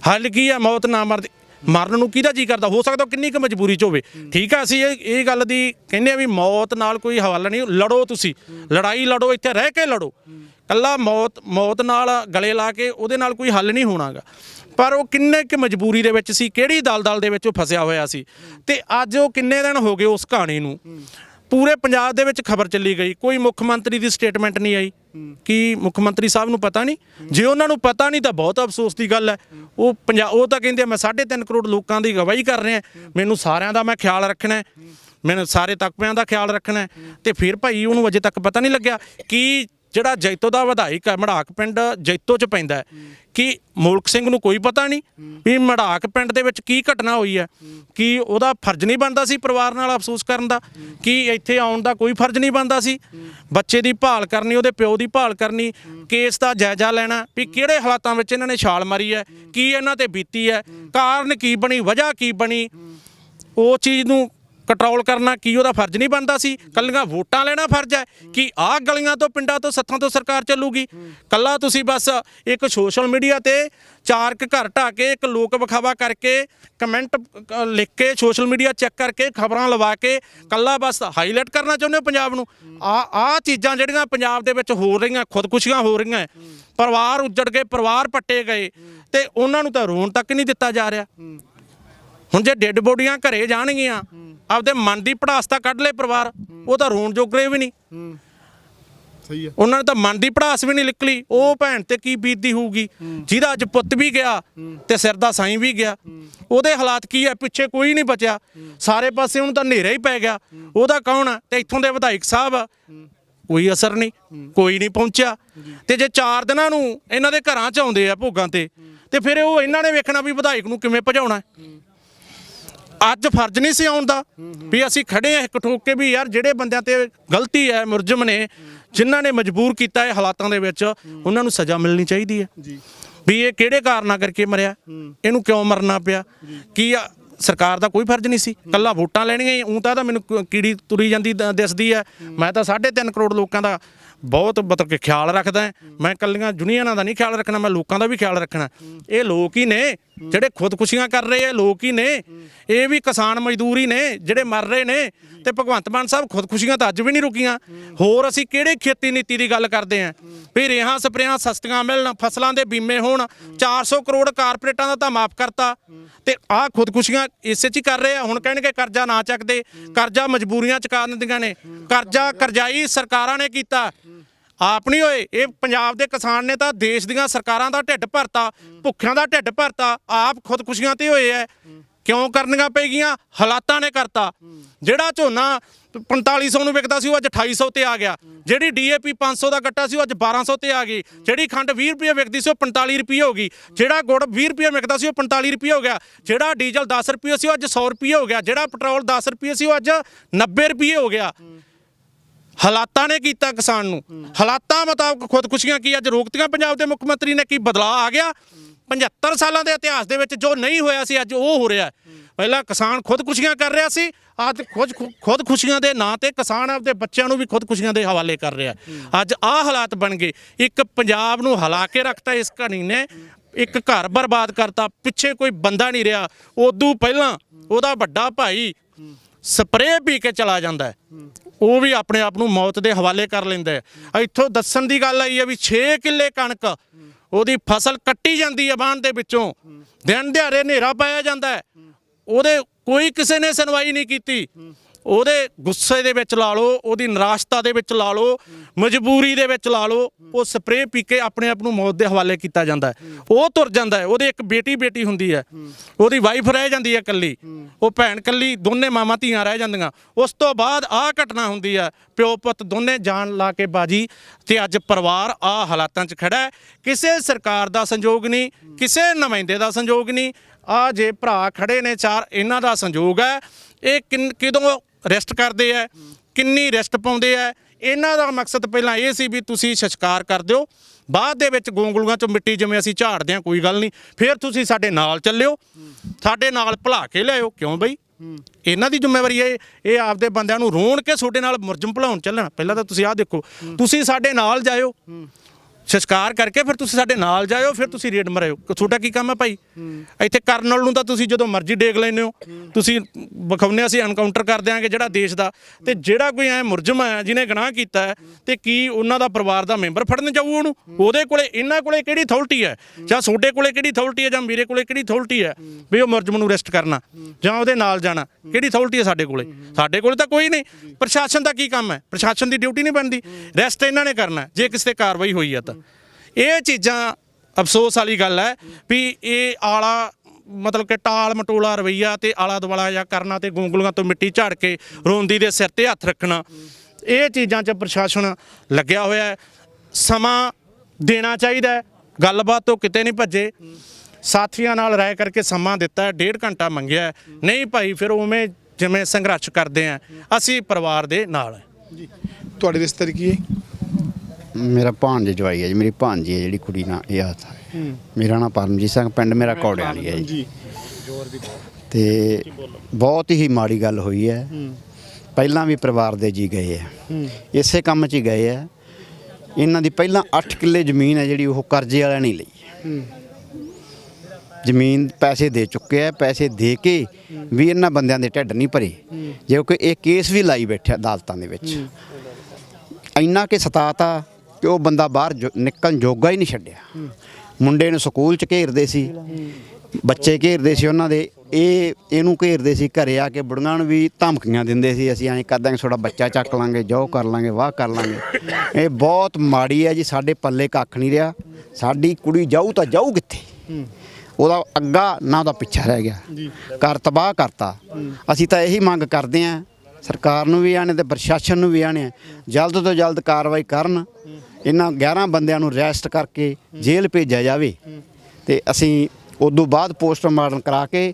ਹੱਲ ਕੀ ਆ ਮੌਤ ਨਾ ਮਰਦੀ? ਮਰਨ ਨੂੰ ਕਿਹਦਾ ਜੀ ਕਰਦਾ? ਹੋ ਸਕਦਾ ਕਿੰਨੀ ਕੁ ਮਜਬੂਰੀ ਚ ਹੋਵੇ। ਠੀਕ ਆ, ਅਸੀਂ ਇਹ ਇਹ ਗੱਲ ਦੀ ਕਹਿੰਦੇ ਆ ਵੀ ਮੌਤ ਨਾਲ ਕੋਈ ਹਵਾਲਾ ਨਹੀਂ। ਲੜੋ ਤੁਸੀਂ। ਲੜਾਈ ਲੜੋ, ਇੱਥੇ ਰਹਿ ਕੇ ਲੜੋ। ਕੱਲਾ ਮੌਤ ਮੌਤ ਨਾਲ ਗਲੇ ਲਾ ਕੇ ਉਹਦੇ ਨਾਲ ਕੋਈ ਹੱਲ ਨਹੀਂ ਹੋਣਾਗਾ। ਪਰ ਉਹ ਕਿੰਨੇ ਕੁ ਮਜਬੂਰੀ ਦੇ ਵਿੱਚ ਸੀ, ਕਿਹੜੀ ਦਲਦਲ ਦੇ ਵਿੱਚ ਉਹ ਫਸਿਆ ਹੋਇਆ ਸੀ। ਤੇ ਅੱਜ ਉਹ ਕਿੰਨੇ ਦਿਨ ਹੋ ਗਏ ਉਸ ਕਹਾਣੀ ਨੂੰ? ਪੂਰੇ ਪੰਜਾਬ ਦੇ ਵਿੱਚ ਖਬਰ ਚੱਲੀ ਗਈ। ਕੋਈ ਮੁੱਖ ਮੰਤਰੀ ਦੀ ਸਟੇਟਮੈਂਟ ਨਹੀਂ ਆਈ। ਕਿ ਮੁੱਖ ਮੰਤਰੀ ਸਾਹਿਬ ਨੂੰ ਪਤਾ ਨਹੀਂ? ਜੇ ਉਹਨਾਂ ਨੂੰ ਪਤਾ ਨਹੀਂ ਤਾਂ ਬਹੁਤ ਅਫਸੋਸ ਦੀ ਗੱਲ ਹੈ। ਉਹ ਪੰਜਾਬ ਉਹ ਤਾਂ ਕਹਿੰਦੇ ਆ, ਮੈਂ 3.5 ਕਰੋੜ ਲੋਕਾਂ ਦੀ ਗਵਾਹੀ ਕਰ ਰਿਹਾ। ਮੈਨੂੰ ਸਾਰਿਆਂ ਦਾ ਮੈਂ ਖਿਆਲ ਰੱਖਣਾ ਹੈ। ਮੈਨੂੰ ਸਾਰੇ ਤਕਵਿਆਂ ਦਾ ਖਿਆਲ ਰੱਖਣਾ ਹੈ। ਤੇ ਫਿਰ ਭਾਈ ਉਹਨੂੰ ਅਜੇ ਤੱਕ ਪਤਾ ਨਹੀਂ ਲੱਗਿਆ। ਕਿ ਜਿਹੜਾ ਜੈਤੋ ਦਾ ਵਿਧਾਇਕ ਹੈ ਮੜਾਕ ਪਿੰਡ ਜੈਤੋ ਚ ਪੈਂਦਾ ਕਿ ਮੁਲਕ ਸਿੰਘ ਨੂੰ ਕੋਈ ਪਤਾ ਨਹੀਂ ਵੀ ਮੜਾਕ ਪਿੰਡ ਦੇ ਵਿੱਚ ਕੀ ਘਟਨਾ ਹੋਈ ਹੈ, ਕਿ ਉਹਦਾ ਫਰਜ਼ ਨਹੀਂ ਬਣਦਾ ਸੀ ਪਰਿਵਾਰ ਨਾਲ ਅਫਸੋਸ ਕਰਨ ਦਾ, ਕਿ ਇੱਥੇ ਆਉਣ ਦਾ ਕੋਈ ਫਰਜ਼ ਨਹੀਂ ਬਣਦਾ ਸੀ। ਬੱਚੇ ਦੀ ਭਾਲ ਕਰਨੀ, ਉਹਦੇ ਪਿਓ ਦੀ ਭਾਲ ਕਰਨੀ, ਕੇਸ ਦਾ ਜਾਇਜ਼ਾ ਲੈਣਾ, ਵੀ ਕਿਹੜੇ ਹਾਲਾਤਾਂ ਵਿੱਚ ਇਹਨਾਂ ਨੇ ਛਾਲ ਮਾਰੀ ਹੈ, ਕੀ ਇਹਨਾਂ ਤੇ ਬੀਤੀ ਹੈ, ਕਾਰਨ ਕੀ ਬਣੀ, ਵਜ੍ਹਾ ਕੀ ਬਣੀ, ਉਹ ਚੀਜ਼ ਨੂੰ ਕੰਟਰੋਲ ਕਰਨਾ ਕੀ ਉਹਦਾ ਫਰਜ਼ ਨਹੀਂ ਬਣਦਾ ਸੀ? ਕੱਲੀਆਂ ਵੋਟਾਂ ਲੈਣਾ ਫਰਜ਼ ਹੈ ਕਿ ਆਹ ਗਲੀਆਂ ਤੋਂ ਪਿੰਡਾਂ ਤੋਂ ਸੱਥਾਂ ਤੋਂ ਸਰਕਾਰ ਚੱਲੂਗੀ? ਕੱਲਾ ਤੁਸੀਂ ਬਸ ਇੱਕ ਸੋਸ਼ਲ ਮੀਡੀਆ ਤੇ ਚਾਰ ਕੁ ਘਰ ਢਾ ਕੇ ਇੱਕ ਲੋਕ ਵਿਖਾਵਾ ਕਰਕੇ ਕਮੈਂਟ ਲਿਖ ਕੇ ਸੋਸ਼ਲ ਮੀਡੀਆ ਚੈੱਕ ਕਰਕੇ ਖਬਰਾਂ ਲਵਾ ਕੇ ਕੱਲਾ ਬਸ ਹਾਈਲਾਈਟ ਕਰਨਾ ਚਾਹੁੰਦੇ ਹੋ ਪੰਜਾਬ ਨੂੰ? ਆ ਆ ਚੀਜ਼ਾਂ ਜਿਹੜੀਆਂ ਪੰਜਾਬ ਦੇ ਵਿੱਚ ਹੋ ਰਹੀਆਂ ਖੁਦਕੁਸ਼ੀਆਂ ਹੋ ਰਹੀਆਂ ਪਰਿਵਾਰ ਉੱਜੜ ਗਏ ਪਰਿਵਾਰ ਪੱਟੇ ਗਏ ਤੇ ਉਹਨਾਂ ਨੂੰ ਤਾਂ ਰੋਣ ਤੱਕ ਨਹੀਂ ਦਿੱਤਾ ਜਾ ਰਿਹਾ। ਹੁਣ ਜੇ ਡੈੱਡ ਬੋਡੀਆਂ ਘਰੇ ਜਾਣਗੀਆਂ ਆਪਦੇ ਮਨ ਦੀ ਪੜਾਸ ਤਾਂ ਕੱਢ ਲੈ ਪਰਿਵਾਰ। ਉਹ ਤਾਂ ਰੋਣ ਜੋਗਰੇ ਵੀ ਨਹੀਂ। ਸਹੀ ਹੈ ਉਹਨਾਂ ਨੇ ਤਾਂ ਮਨ ਦੀ ਪੜਾਸ ਵੀ ਨਹੀਂ ਨਿਕਲੀ। ਉਹ ਭੈਣ ਤੇ ਕੀ ਬੀਤਦੀ ਹੋਊਗੀ। ਜਿਹਦਾ ਅੱਜ ਪੁੱਤ ਵੀ ਗਿਆ ਤੇ ਸਿਰ ਦਾ ਸਾਈਂ ਵੀ ਗਿਆ। ਉਹਦੇ ਹਾਲਾਤ ਕੀ ਹੈ ਪਿੱਛੇ ਕੋਈ ਨਹੀਂ ਬਚਿਆ। ਸਾਰੇ ਪਾਸੇ ਉਹਨੂੰ ਤਾਂ ਹਨੇਰਾ ਹੀ ਪੈ ਗਿਆ। ਉਹਦਾ ਕੌਣ ਹੈ ਤੇ ਇੱਥੋਂ ਦੇ ਵਿਧਾਇਕ ਸਾਹਿਬ ਕੋਈ ਅਸਰ ਨਹੀਂ। ਕੋਈ ਨਹੀਂ ਪਹੁੰਚਿਆ। ਤੇ ਜੇ 4 ਦਿਨਾਂ ਨੂੰ ਇਹਨਾਂ ਦੇ ਘਰਾਂ 'ਚ ਆਉਂਦੇ ਆ ਭੋਗਾਂ ਤੇ ਤੇ ਫਿਰ ਉਹ ਇਹਨਾਂ ਨੇ ਵੇਖਣਾ ਵੀ ਵਿਧਾਇਕ ਨੂੰ ਕਿਵੇਂ ਭਜਾਉਣਾ। ਅੱਜ ਫਰਜ਼ ਨਹੀਂ ਸੀ ਆਉਣ ਦਾ। ਵੀ ਅਸੀਂ ਖੜੇ ਆ ਇੱਕ ਠੋਕ ਕੇ ਵੀ ਯਾਰ ਜਿਹੜੇ ਬੰਦਿਆਂ ਤੇ ਗਲਤੀ ਹੈ ਮੁਰਜਮ ਨੇ ਜਿਨ੍ਹਾਂ ਨੇ ਮਜਬੂਰ ਕੀਤਾ ਇਹ ਹਾਲਾਤਾਂ ਦੇ ਵਿੱਚ ਉਹਨਾਂ ਨੂੰ ਸਜ਼ਾ ਮਿਲਣੀ ਚਾਹੀਦੀ ਹੈ। ਵੀ ਇਹ ਕਿਹੜੇ ਕਾਰਨਾਂ ਕਰਕੇ ਮਰਿਆ? ਇਹਨੂੰ ਕਿਉਂ ਮਰਨਾ ਪਿਆ? ਕੀ ਆ ਸਰਕਾਰ ਦਾ ਕੋਈ ਫਰਜ਼ ਨਹੀਂ ਸੀ? ਕੱਲਾ ਵੋਟਾਂ ਲੈਣੀਆਂ ਹੀ ਉਂ ਤਾਂ ਤਾਂ ਮੈਨੂੰ ਕੀੜੀ ਤੁਰੀ ਜਾਂਦੀ ਦਿਸਦੀ ਹੈ। ਮੈਂ ਤਾਂ 3.5 ਕਰੋੜ ਲੋਕਾਂ ਦਾ ਬਹੁਤ ਮਤਲਬ ਕਿ ਖਿਆਲ ਰੱਖਦਾ। ਮੈਂ ਕੱਲੀਆਂ ਜੁਨੀਅਰਾਂ ਦਾ ਨਹੀਂ ਖਿਆਲ ਰੱਖਣਾ ਮੈਂ ਲੋਕਾਂ ਦਾ ਵੀ ਖਿਆਲ ਰੱਖਣਾ। ਇਹ ਲੋਕ ਹੀ ਨੇ। ਜਿਹੜੇ ਖੁਦਕੁਸ਼ੀਆਂ ਕਰ ਰਹੇ ਆ, ਲੋਕ ਹੀ ਨੇ। ਇਹ ਵੀ ਕਿਸਾਨ ਮਜ਼ਦੂਰ ਹੀ ਨੇ, ਜਿਹੜੇ ਮਰ ਰਹੇ ਨੇ। ਤੇ ਭਗਵੰਤ ਮਾਨ ਸਾਹਿਬ ਖੁਦਕੁਸ਼ੀਆਂ ਤਾਂ ਅੱਜ ਵੀ ਨਹੀਂ ਰੁਕੀਆਂ। ਹੋਰ ਅਸੀਂ ਕਿਹੜੇ ਖੇਤੀ ਨੀਤੀ ਦੀ ਗੱਲ ਕਰਦੇ ਆਂ? ਵੀ ਰੇਹਾਂ, ਸਪਰੇਆਂ ਸਸਤੀਆਂ ਮਿਲਣ, ਫਸਲਾਂ ਦੇ ਬੀਮੇ ਹੋਣ 400 ਕਰੋੜ ਕਾਰਪੋਰੇਟਾਂ ਦਾ ਤਾਂ ਮਾਫ ਕਰਤਾ। ਤੇ ਆਹ ਖੁਦਕੁਸ਼ੀਆਂ ਇਸੇ 'ਚ ਹੀ ਕਰ ਰਹੇ ਆ। ਹੁਣ ਕਹਿਣਗੇ ਕਰਜ਼ਾ ਨਾ ਚੱਕਦੇ, ਕਰਜ਼ਾ ਮਜਬੂਰੀਆਂ ਚੁਕਾ ਦਿੰਦੀਆਂ ਨੇ। ਕਰਜ਼ਾ ਕਰਜ਼ਾਈ ਸਰਕਾਰਾਂ ਨੇ ਕੀਤਾ। ਆਪ ਨਹੀਂ ਹੋਏ। ਇਹ ਪੰਜਾਬ ਦੇ ਕਿਸਾਨ ਨੇ ਤਾਂ ਦੇਸ਼ ਦੀਆਂ ਸਰਕਾਰਾਂ ਦਾ ਢਿੱਡ ਭਰਤਾ, ਭੁੱਖਿਆਂ ਦਾ ਢਿੱਡ ਭਰਤਾ, ਆਪ ਖੁਦਕੁਸ਼ੀਆਂ ਤੇ ਹੋਏ ਐ। ਕਿਉਂ ਕਰਨੀਆਂ ਪੈਗੀਆਂ? ਹਾਲਾਤਾਂ ਨੇ ਕਰਤਾ। ਜਿਹੜਾ ਝੋਨਾ 4500 ਨੂੰ ਵਿਕਦਾ ਸੀ, ਉਹ ਅੱਜ 2800 ਤੇ ਆ ਗਿਆ। ਜਿਹੜੀ ਡੀਏਪੀ 500 ਦਾ ਗੱਟਾ ਸੀ, ਉਹ ਅੱਜ 1200 ਤੇ ਆ ਗਈ। ਜਿਹੜੀ ਖੰਡ 20 ਰੁਪਏ ਵਿਕਦੀ ਸੀ, ਉਹ 45 ਰੁਪਏ ਹੋ ਗਈ। ਜਿਹੜਾ ਗੁੜ 20 ਰੁਪਏ ਵਿਕਦਾ ਸੀ, ਉਹ 45 ਰੁਪਏ ਹੋ ਗਿਆ। ਜਿਹੜਾ ਡੀਜ਼ਲ 10 ਰੁਪਏ ਸੀ, ਉਹ ਅੱਜ 100 ਰੁਪਏ ਹੋ ਗਿਆ। ਜਿਹੜਾ ਪੈਟਰੋਲ 10 ਰੁਪਏ ਸੀ, ਉਹ ਅੱਜ 90 ਰੁਪਏ ਹੋ ਗਿਆ। ਹਾਲਾਤਾਂ ਨੇ ਕੀਤਾ ਕਿਸਾਨ ਨੂੰ। ਹਾਲਾਤਾਂ ਮੁਤਾਬਕ ਖੁਦਕੁਸ਼ੀਆਂ ਕੀ ਅੱਜ ਰੋਕਤੀਆਂ ਪੰਜਾਬ ਦੇ ਮੁੱਖ ਮੰਤਰੀ ਨੇ ਕੀ ਬਦਲਾਅ ਆ ਗਿਆ? 75 ਸਾਲਾਂ ਦੇ ਇਤਿਹਾਸ ਦੇ ਵਿੱਚ ਜੋ ਨਹੀਂ ਹੋਇਆ ਸੀ ਅੱਜ ਉਹ ਹੋ ਰਿਹਾ। ਪਹਿਲਾਂ ਕਿਸਾਨ ਖੁਦਕੁਸ਼ੀਆਂ ਕਰ ਰਿਹਾ ਸੀ ਅੱਜ ਖੁਦ ਖੁਦਕੁਸ਼ੀਆਂ ਦੇ ਨਾਂ ਤੇ ਕਿਸਾਨ ਆਪਦੇ ਬੱਚਿਆਂ ਨੂੰ ਵੀ ਖੁਦਕੁਸ਼ੀਆਂ ਦੇ ਹਵਾਲੇ ਕਰ ਰਿਹਾ। ਅੱਜ ਆਹ ਹਾਲਾਤ ਬਣ ਗਏ। ਇੱਕ ਪੰਜਾਬ ਨੂੰ ਹਿਲਾ ਕੇ ਰੱਖਤਾ ਇਸ ਕਹਾਣੀ ਨੇ। ਇੱਕ ਘਰ ਬਰਬਾਦ ਕਰਤਾ ਪਿੱਛੇ ਕੋਈ ਬੰਦਾ ਨਹੀਂ ਰਿਹਾ। ਉਦੋਂ ਪਹਿਲਾਂ ਉਹਦਾ ਵੱਡਾ ਭਾਈ ਸਪਰੇਅ ਪੀ ਕੇ ਚਲਾ ਜਾਂਦਾ ਉਹ ਵੀ ਆਪਣੇ ਆਪ ਨੂੰ ਮੌਤ ਦੇ ਹਵਾਲੇ ਕਰ ਲੈਂਦਾ ਹੈ। ਇੱਥੋਂ ਦੱਸਣ ਦੀ ਗੱਲ ਆਈ ਹੈ ਵੀ 6 ਕਿੱਲੇ ਕਣਕ ਉਹਦੀ ਫਸਲ ਕੱਟੀ ਜਾਂਦੀ ਹੈ ਬਾਣ ਦੇ ਵਿੱਚੋਂ। ਦਿਨ ਦਿਹਾੜੇ ਹਨੇਰਾ ਪਾਇਆ ਜਾਂਦਾ ਹੈ। ਉਹਦੇ ਕੋਈ ਕਿਸੇ ਨੇ ਸੁਣਵਾਈ ਨਹੀਂ ਕੀਤੀ। ਉਹਦੇ ਗੁੱਸੇ ਦੇ ਵਿੱਚ ਲਾ ਲਓ, ਉਹਦੀ ਨਿਰਾਸ਼ਤਾ ਦੇ ਵਿੱਚ ਲਾ ਲਓ, ਮਜਬੂਰੀ ਦੇ ਵਿੱਚ ਲਾ ਲਓ, ਉਹ ਸਪਰੇਅ ਪੀ ਕੇ ਆਪਣੇ ਆਪ ਨੂੰ ਮੌਤ ਦੇ ਹਵਾਲੇ ਕੀਤਾ ਜਾਂਦਾ ਉਹ ਤੁਰ ਜਾਂਦਾ ਹੈ, ਉਹਦੇ ਇੱਕ ਬੇਟੀ ਬੇਟੀ ਹੁੰਦੀ ਹੈ, ਉਹਦੀ ਵਾਈਫ ਰਹਿ ਜਾਂਦੀ ਹੈ ਇਕੱਲੀ, ਉਹ ਭੈਣ ਇਕੱਲੀ, ਦੋਨੇ ਮਾਮਾ ਧੀਆਂ ਰਹਿ ਜਾਂਦੀਆਂ। ਉਸ ਤੋਂ ਬਾਅਦ ਆਹ ਘਟਨਾ ਹੁੰਦੀ ਹੈ, ਪਿਓ ਪੁੱਤ ਦੋਨੇ ਜਾਨ ਲਾ ਕੇ ਬਾਜੀ ਤੇ ਅੱਜ ਪਰਿਵਾਰ ਆ ਹਾਲਾਤਾਂ 'ਚ ਖੜਾ ਹੈ। ਕਿਸੇ ਸਰਕਾਰ ਦਾ ਸੰਯੋਗ ਨਹੀਂ, ਕਿਸੇ ਨੁਮਾਇੰਦੇ ਦਾ ਸੰਯੋਗ ਨਹੀਂ। ਆ ਜੇ ਭਰਾ ਖੜੇ ਨੇ ਚਾਰ, ਇਹਨਾਂ ਦਾ ਸੰਯੋਗ ਹੈ। ਇਹ ਕਿਦੋਂ ਰੈਸਟ ਕਰਦੇ ਆ, ਕਿੰਨੀ ਰੈਸਟ ਪਾਉਂਦੇ ਆ। ਇਹਨਾਂ ਦਾ ਮਕਸਦ ਪਹਿਲਾਂ ਇਹ ਸੀ ਵੀ ਤੁਸੀਂ ਸ਼ਸ਼ਕਾਰ ਕਰ ਦਿਓ। ਬਾਅਦ ਦੇ ਵਿੱਚ ਗੋਂਗਲੂਆਂ ਚੋਂ ਮਿੱਟੀ ਜਿਵੇਂ ਅਸੀਂ ਝਾੜਦੇ ਆ ਕੋਈ ਗੱਲ ਨਹੀਂ। ਫਿਰ ਤੁਸੀਂ ਸਾਡੇ ਨਾਲ ਚੱਲਿਓ। ਸਾਡੇ ਨਾਲ ਭੁਲਾ ਕੇ ਲਿਆਇਓ। ਕਿਉਂ ਬਈ? ਇਹਨਾਂ ਦੀ ਜ਼ਿੰਮੇਵਾਰੀ ਹੈ ਇਹ ਇਹ ਆਪਦੇ ਬੰਦਿਆਂ ਨੂੰ ਰੋਣ ਕੇ ਤੁਹਾਡੇ ਨਾਲ ਮੁਰਜਮ ਭੁਲਾਉਣ ਚੱਲਣ। ਪਹਿਲਾਂ ਤਾਂ ਤੁਸੀਂ ਆਹ ਦੇਖੋ। ਤੁਸੀਂ ਸਾਡੇ ਨਾਲ ਜਾਇਓ। ਸ਼ਸ਼ਕਾਰ ਕਰਕੇ ਫਿਰ ਤੁਸੀਂ ਸਾਡੇ ਨਾਲ ਜਾਇਓ ਫਿਰ ਤੁਸੀਂ ਰੇਡ ਮਰਾਇਓ ਤੁਹਾਡਾ ਕੀ ਕੰਮ ਹੈ ਭਾਈ? ਇੱਥੇ ਕਰਨਲ ਨੂੰ ਤਾਂ ਤੁਸੀਂ ਜਦੋਂ ਮਰਜ਼ੀ ਡੇਗ ਲੈਂਦੇ ਹੋ। ਤੁਸੀਂ ਵਿਖਾਉਂਦੇ ਅਸੀਂ ਐਨਕਾਊਂਟਰ ਕਰ ਦਿਆਂਗੇ ਜਿਹੜਾ ਦੇਸ਼ ਦਾ। ਤੇ ਜਿਹੜਾ ਕੋਈ ਐ ਮੁਰਜਮ ਹੈ ਜਿਹਨੇ ਗੁਨਾਹ ਕੀਤਾ ਹੈ ਤੇ ਕੀ ਉਹਨਾਂ ਦਾ ਪਰਿਵਾਰ ਦਾ ਮੈਂਬਰ ਫੜਨ ਜਾਊ ਉਹਨੂੰ? ਉਹਦੇ ਕੋਲੇ ਇਹਨਾਂ ਕੋਲੇ ਕਿਹੜੀ ਅਥਾਰਟੀ ਹੈ? ਜਾਂ ਤੁਹਾਡੇ ਕੋਲੇ ਕਿਹੜੀ ਅਥਾਰਟੀ ਹੈ ਜਾਂ ਮੇਰੇ ਕੋਲੇ ਕਿਹੜੀ ਅਥਾਰਟੀ ਹੈ? ਵੀ ਉਹ ਮੁਰਜਮ ਨੂੰ ਅਰੈਸਟ ਕਰਨਾ ਜਾਂ ਉਹਦੇ ਨਾਲ ਜਾਣਾ। ਕਿਹੜੀ ਅਥਾਰਟੀ ਹੈ ਸਾਡੇ ਕੋਲੇ? ਸਾਡੇ ਕੋਲੇ ਤਾਂ ਕੋਈ ਨਹੀਂ। ਪ੍ਰਸ਼ਾਸਨ ਦਾ ਕੀ ਕੰਮ ਹੈ? ਪ੍ਰਸ਼ਾਸਨ ਦੀ ਡਿਊਟੀ ਨਹੀਂ ਬਣਦੀ। ਅਰੈਸਟ ਇਹਨਾਂ ਨੇ ਕਰਨਾ ਜੇ ਕਿਸੇ ਤੇ ਕਾਰਵਾਈ ਹੋਈ ਹੈ ਤਾਂ। ਇਹ ਚੀਜ਼ਾਂ ਅਫਸੋਸ ਵਾਲੀ ਗੱਲ ਹੈ ਵੀ ਇਹ ਆਲਾ ਮਤਲਬ ਕਿ ਟਾਲ ਮਟੋਲਾ ਰਵਈਆ ਤੇ ਆਲਾ ਦਵਾਲਾ ਜਾਂ ਕਰਨਾ ਤੇ ਗੋਂਗਲੂਆਂ ਤੋਂ ਮਿੱਟੀ ਝਾੜ ਕੇ ਰੋਂਦੀ ਦੇ ਸਿਰ ਤੇ ਹੱਥ ਰੱਖਣਾ, ਇਹ ਚੀਜ਼ਾਂ 'ਚ ਪ੍ਰਸ਼ਾਸਨ ਲੱਗਿਆ ਹੋਇਆ ਹੈ। ਸਮਾਂ ਦੇਣਾ ਚਾਹੀਦਾ ਹੈ, ਗੱਲਬਾਤ ਤੋਂ ਕਿਤੇ ਨਹੀਂ ਭੱਜੇ। ਸਾਥੀਆਂ ਨਾਲ ਰਾਏ ਕਰਕੇ ਸਮਾਂ ਦਿੱਤਾ ਹੈ, ਡੇਢ ਘੰਟਾ ਮੰਗਿਆ ਨਹੀਂ ਭਾਈ, ਫਿਰ ਉਵੇਂ ਜਿਵੇਂ ਸੰਘਰਸ਼ ਕਰਦੇ ਆ, ਅਸੀਂ ਪਰਿਵਾਰ ਦੇ ਨਾਲ ਹੈ। ਜੀ। ਤੁਹਾਡੇ ਰਿਸ਼ਤੇਦਾਰ ਕੀ ਹੈ? ਮੇਰਾ ਭਾਣਜਾ ਜਵਾਈ ਹੈ ਜੀ ਮੇਰੀ ਭਾਣਜੀ ਹੈ ਜਿਹੜੀ ਕੁੜੀ ਨਾਲ ਇਹ ਹਾਦਸਾ ਹੈ। ਮੇਰਾ ਨਾਮ ਪਰਮਜੀਤ ਸਿੰਘ ਪਿੰਡ ਮੇਰਾ ਕੌੜੇ ਵਾਲੀ ਹੈ ਜੀ। ਤੇ ਬਹੁਤ ਹੀ ਮਾੜੀ ਗੱਲ ਹੋਈ ਹੈ। ਪਹਿਲਾਂ ਵੀ ਪਰਿਵਾਰ ਦੇ ਜੀ ਗਏ ਆ ਇਸੇ ਕੰਮ 'ਚ ਹੀ ਗਏ ਆ ਇਹਨਾਂ ਦੀ ਪਹਿਲਾਂ 8 ਕਿੱਲੇ ਜ਼ਮੀਨ ਹੈ ਜਿਹੜੀ ਉਹ ਕਰਜ਼ੇ ਵਾਲਿਆਂ ਨੇ ਲਈ। ਜ਼ਮੀਨ ਪੈਸੇ ਦੇ ਚੁੱਕੇ ਆ ਪੈਸੇ ਦੇ ਕੇ ਵੀ ਇਹਨਾਂ ਬੰਦਿਆਂ ਦੇ ਢਿੱਡ ਨਹੀਂ ਭਰੇ। ਜੇ ਕੋਈ ਇਹ ਕੇਸ ਵੀ ਲਾਈ ਬੈਠਿਆ ਅਦਾਲਤਾਂ ਦੇ ਵਿੱਚ। ਇੰਨਾ ਕਿ ਸਤਾਤਾ। ਕਿ ਉਹ ਬੰਦਾ ਬਾਹਰ ਜੋ- ਨਿਕਲਣ ਜੋਗਾ ਹੀ ਨਹੀਂ ਛੱਡਿਆ। ਮੁੰਡੇ ਨੂੰ ਸਕੂਲ ਚ ਘੇਰਦੇ ਸੀ। ਬੱਚੇ ਘੇਰਦੇ ਸੀ ਉਹਨਾਂ ਦੇ। ਇਹ ਇਹਨੂੰ ਘੇਰਦੇ ਸੀ ਘਰੇ ਆ ਕੇ ਬੁੜੀਆਂ ਨੂੰ ਵੀ ਧਮਕੀਆਂ ਦਿੰਦੇ ਸੀ। ਅਸੀਂ ਐਂ ਕਰ ਦਾਂਗੇ ਤੁਹਾਡਾ ਬੱਚਾ ਚੱਕ ਲਾਂਗੇ ਜੋ ਕਰ ਲਾਂਗੇ ਵਾਹ ਕਰ ਲਾਂਗੇ। ਇਹ ਬਹੁਤ ਮਾੜੀ ਹੈ ਜੀ ਸਾਡੇ ਪੱਲੇ ਕੱਖ ਨਹੀਂ ਰਿਹਾ। ਸਾਡੀ ਕੁੜੀ ਜਾਊ ਤਾਂ ਜਾਊ ਕਿੱਥੇ? ਉਹਦਾ ਅੱਗਾ ਨਾ ਉਹਦਾ ਪਿੱਛਾ ਰਹਿ ਗਿਆ। ਘਰ ਤਬਾਹ ਕਰਤਾ। ਅਸੀਂ ਤਾਂ ਇਹੀ ਮੰਗ ਕਰਦੇ ਆਂ ਸਰਕਾਰ ਨੂੰ ਵੀ ਆਣੇ ਤੇ ਪ੍ਰਸ਼ਾਸਨ ਨੂੰ ਵੀ ਆਣੇ ਜਲਦ ਤੋਂ ਜਲਦ ਕਾਰਵਾਈ ਕਰਨ। ਇਹਨਾਂ 11 ਬੰਦਿਆਂ ਨੂੰ ਰੈਸਟ ਕਰਕੇ ਜੇਲ੍ਹ ਭੇਜਿਆ ਜਾਵੇ। ਤੇ ਅਸੀਂ ਉਦੋਂ ਬਾਅਦ ਪੋਸਟਮਾਰਟਮ ਕਰਾ ਕੇ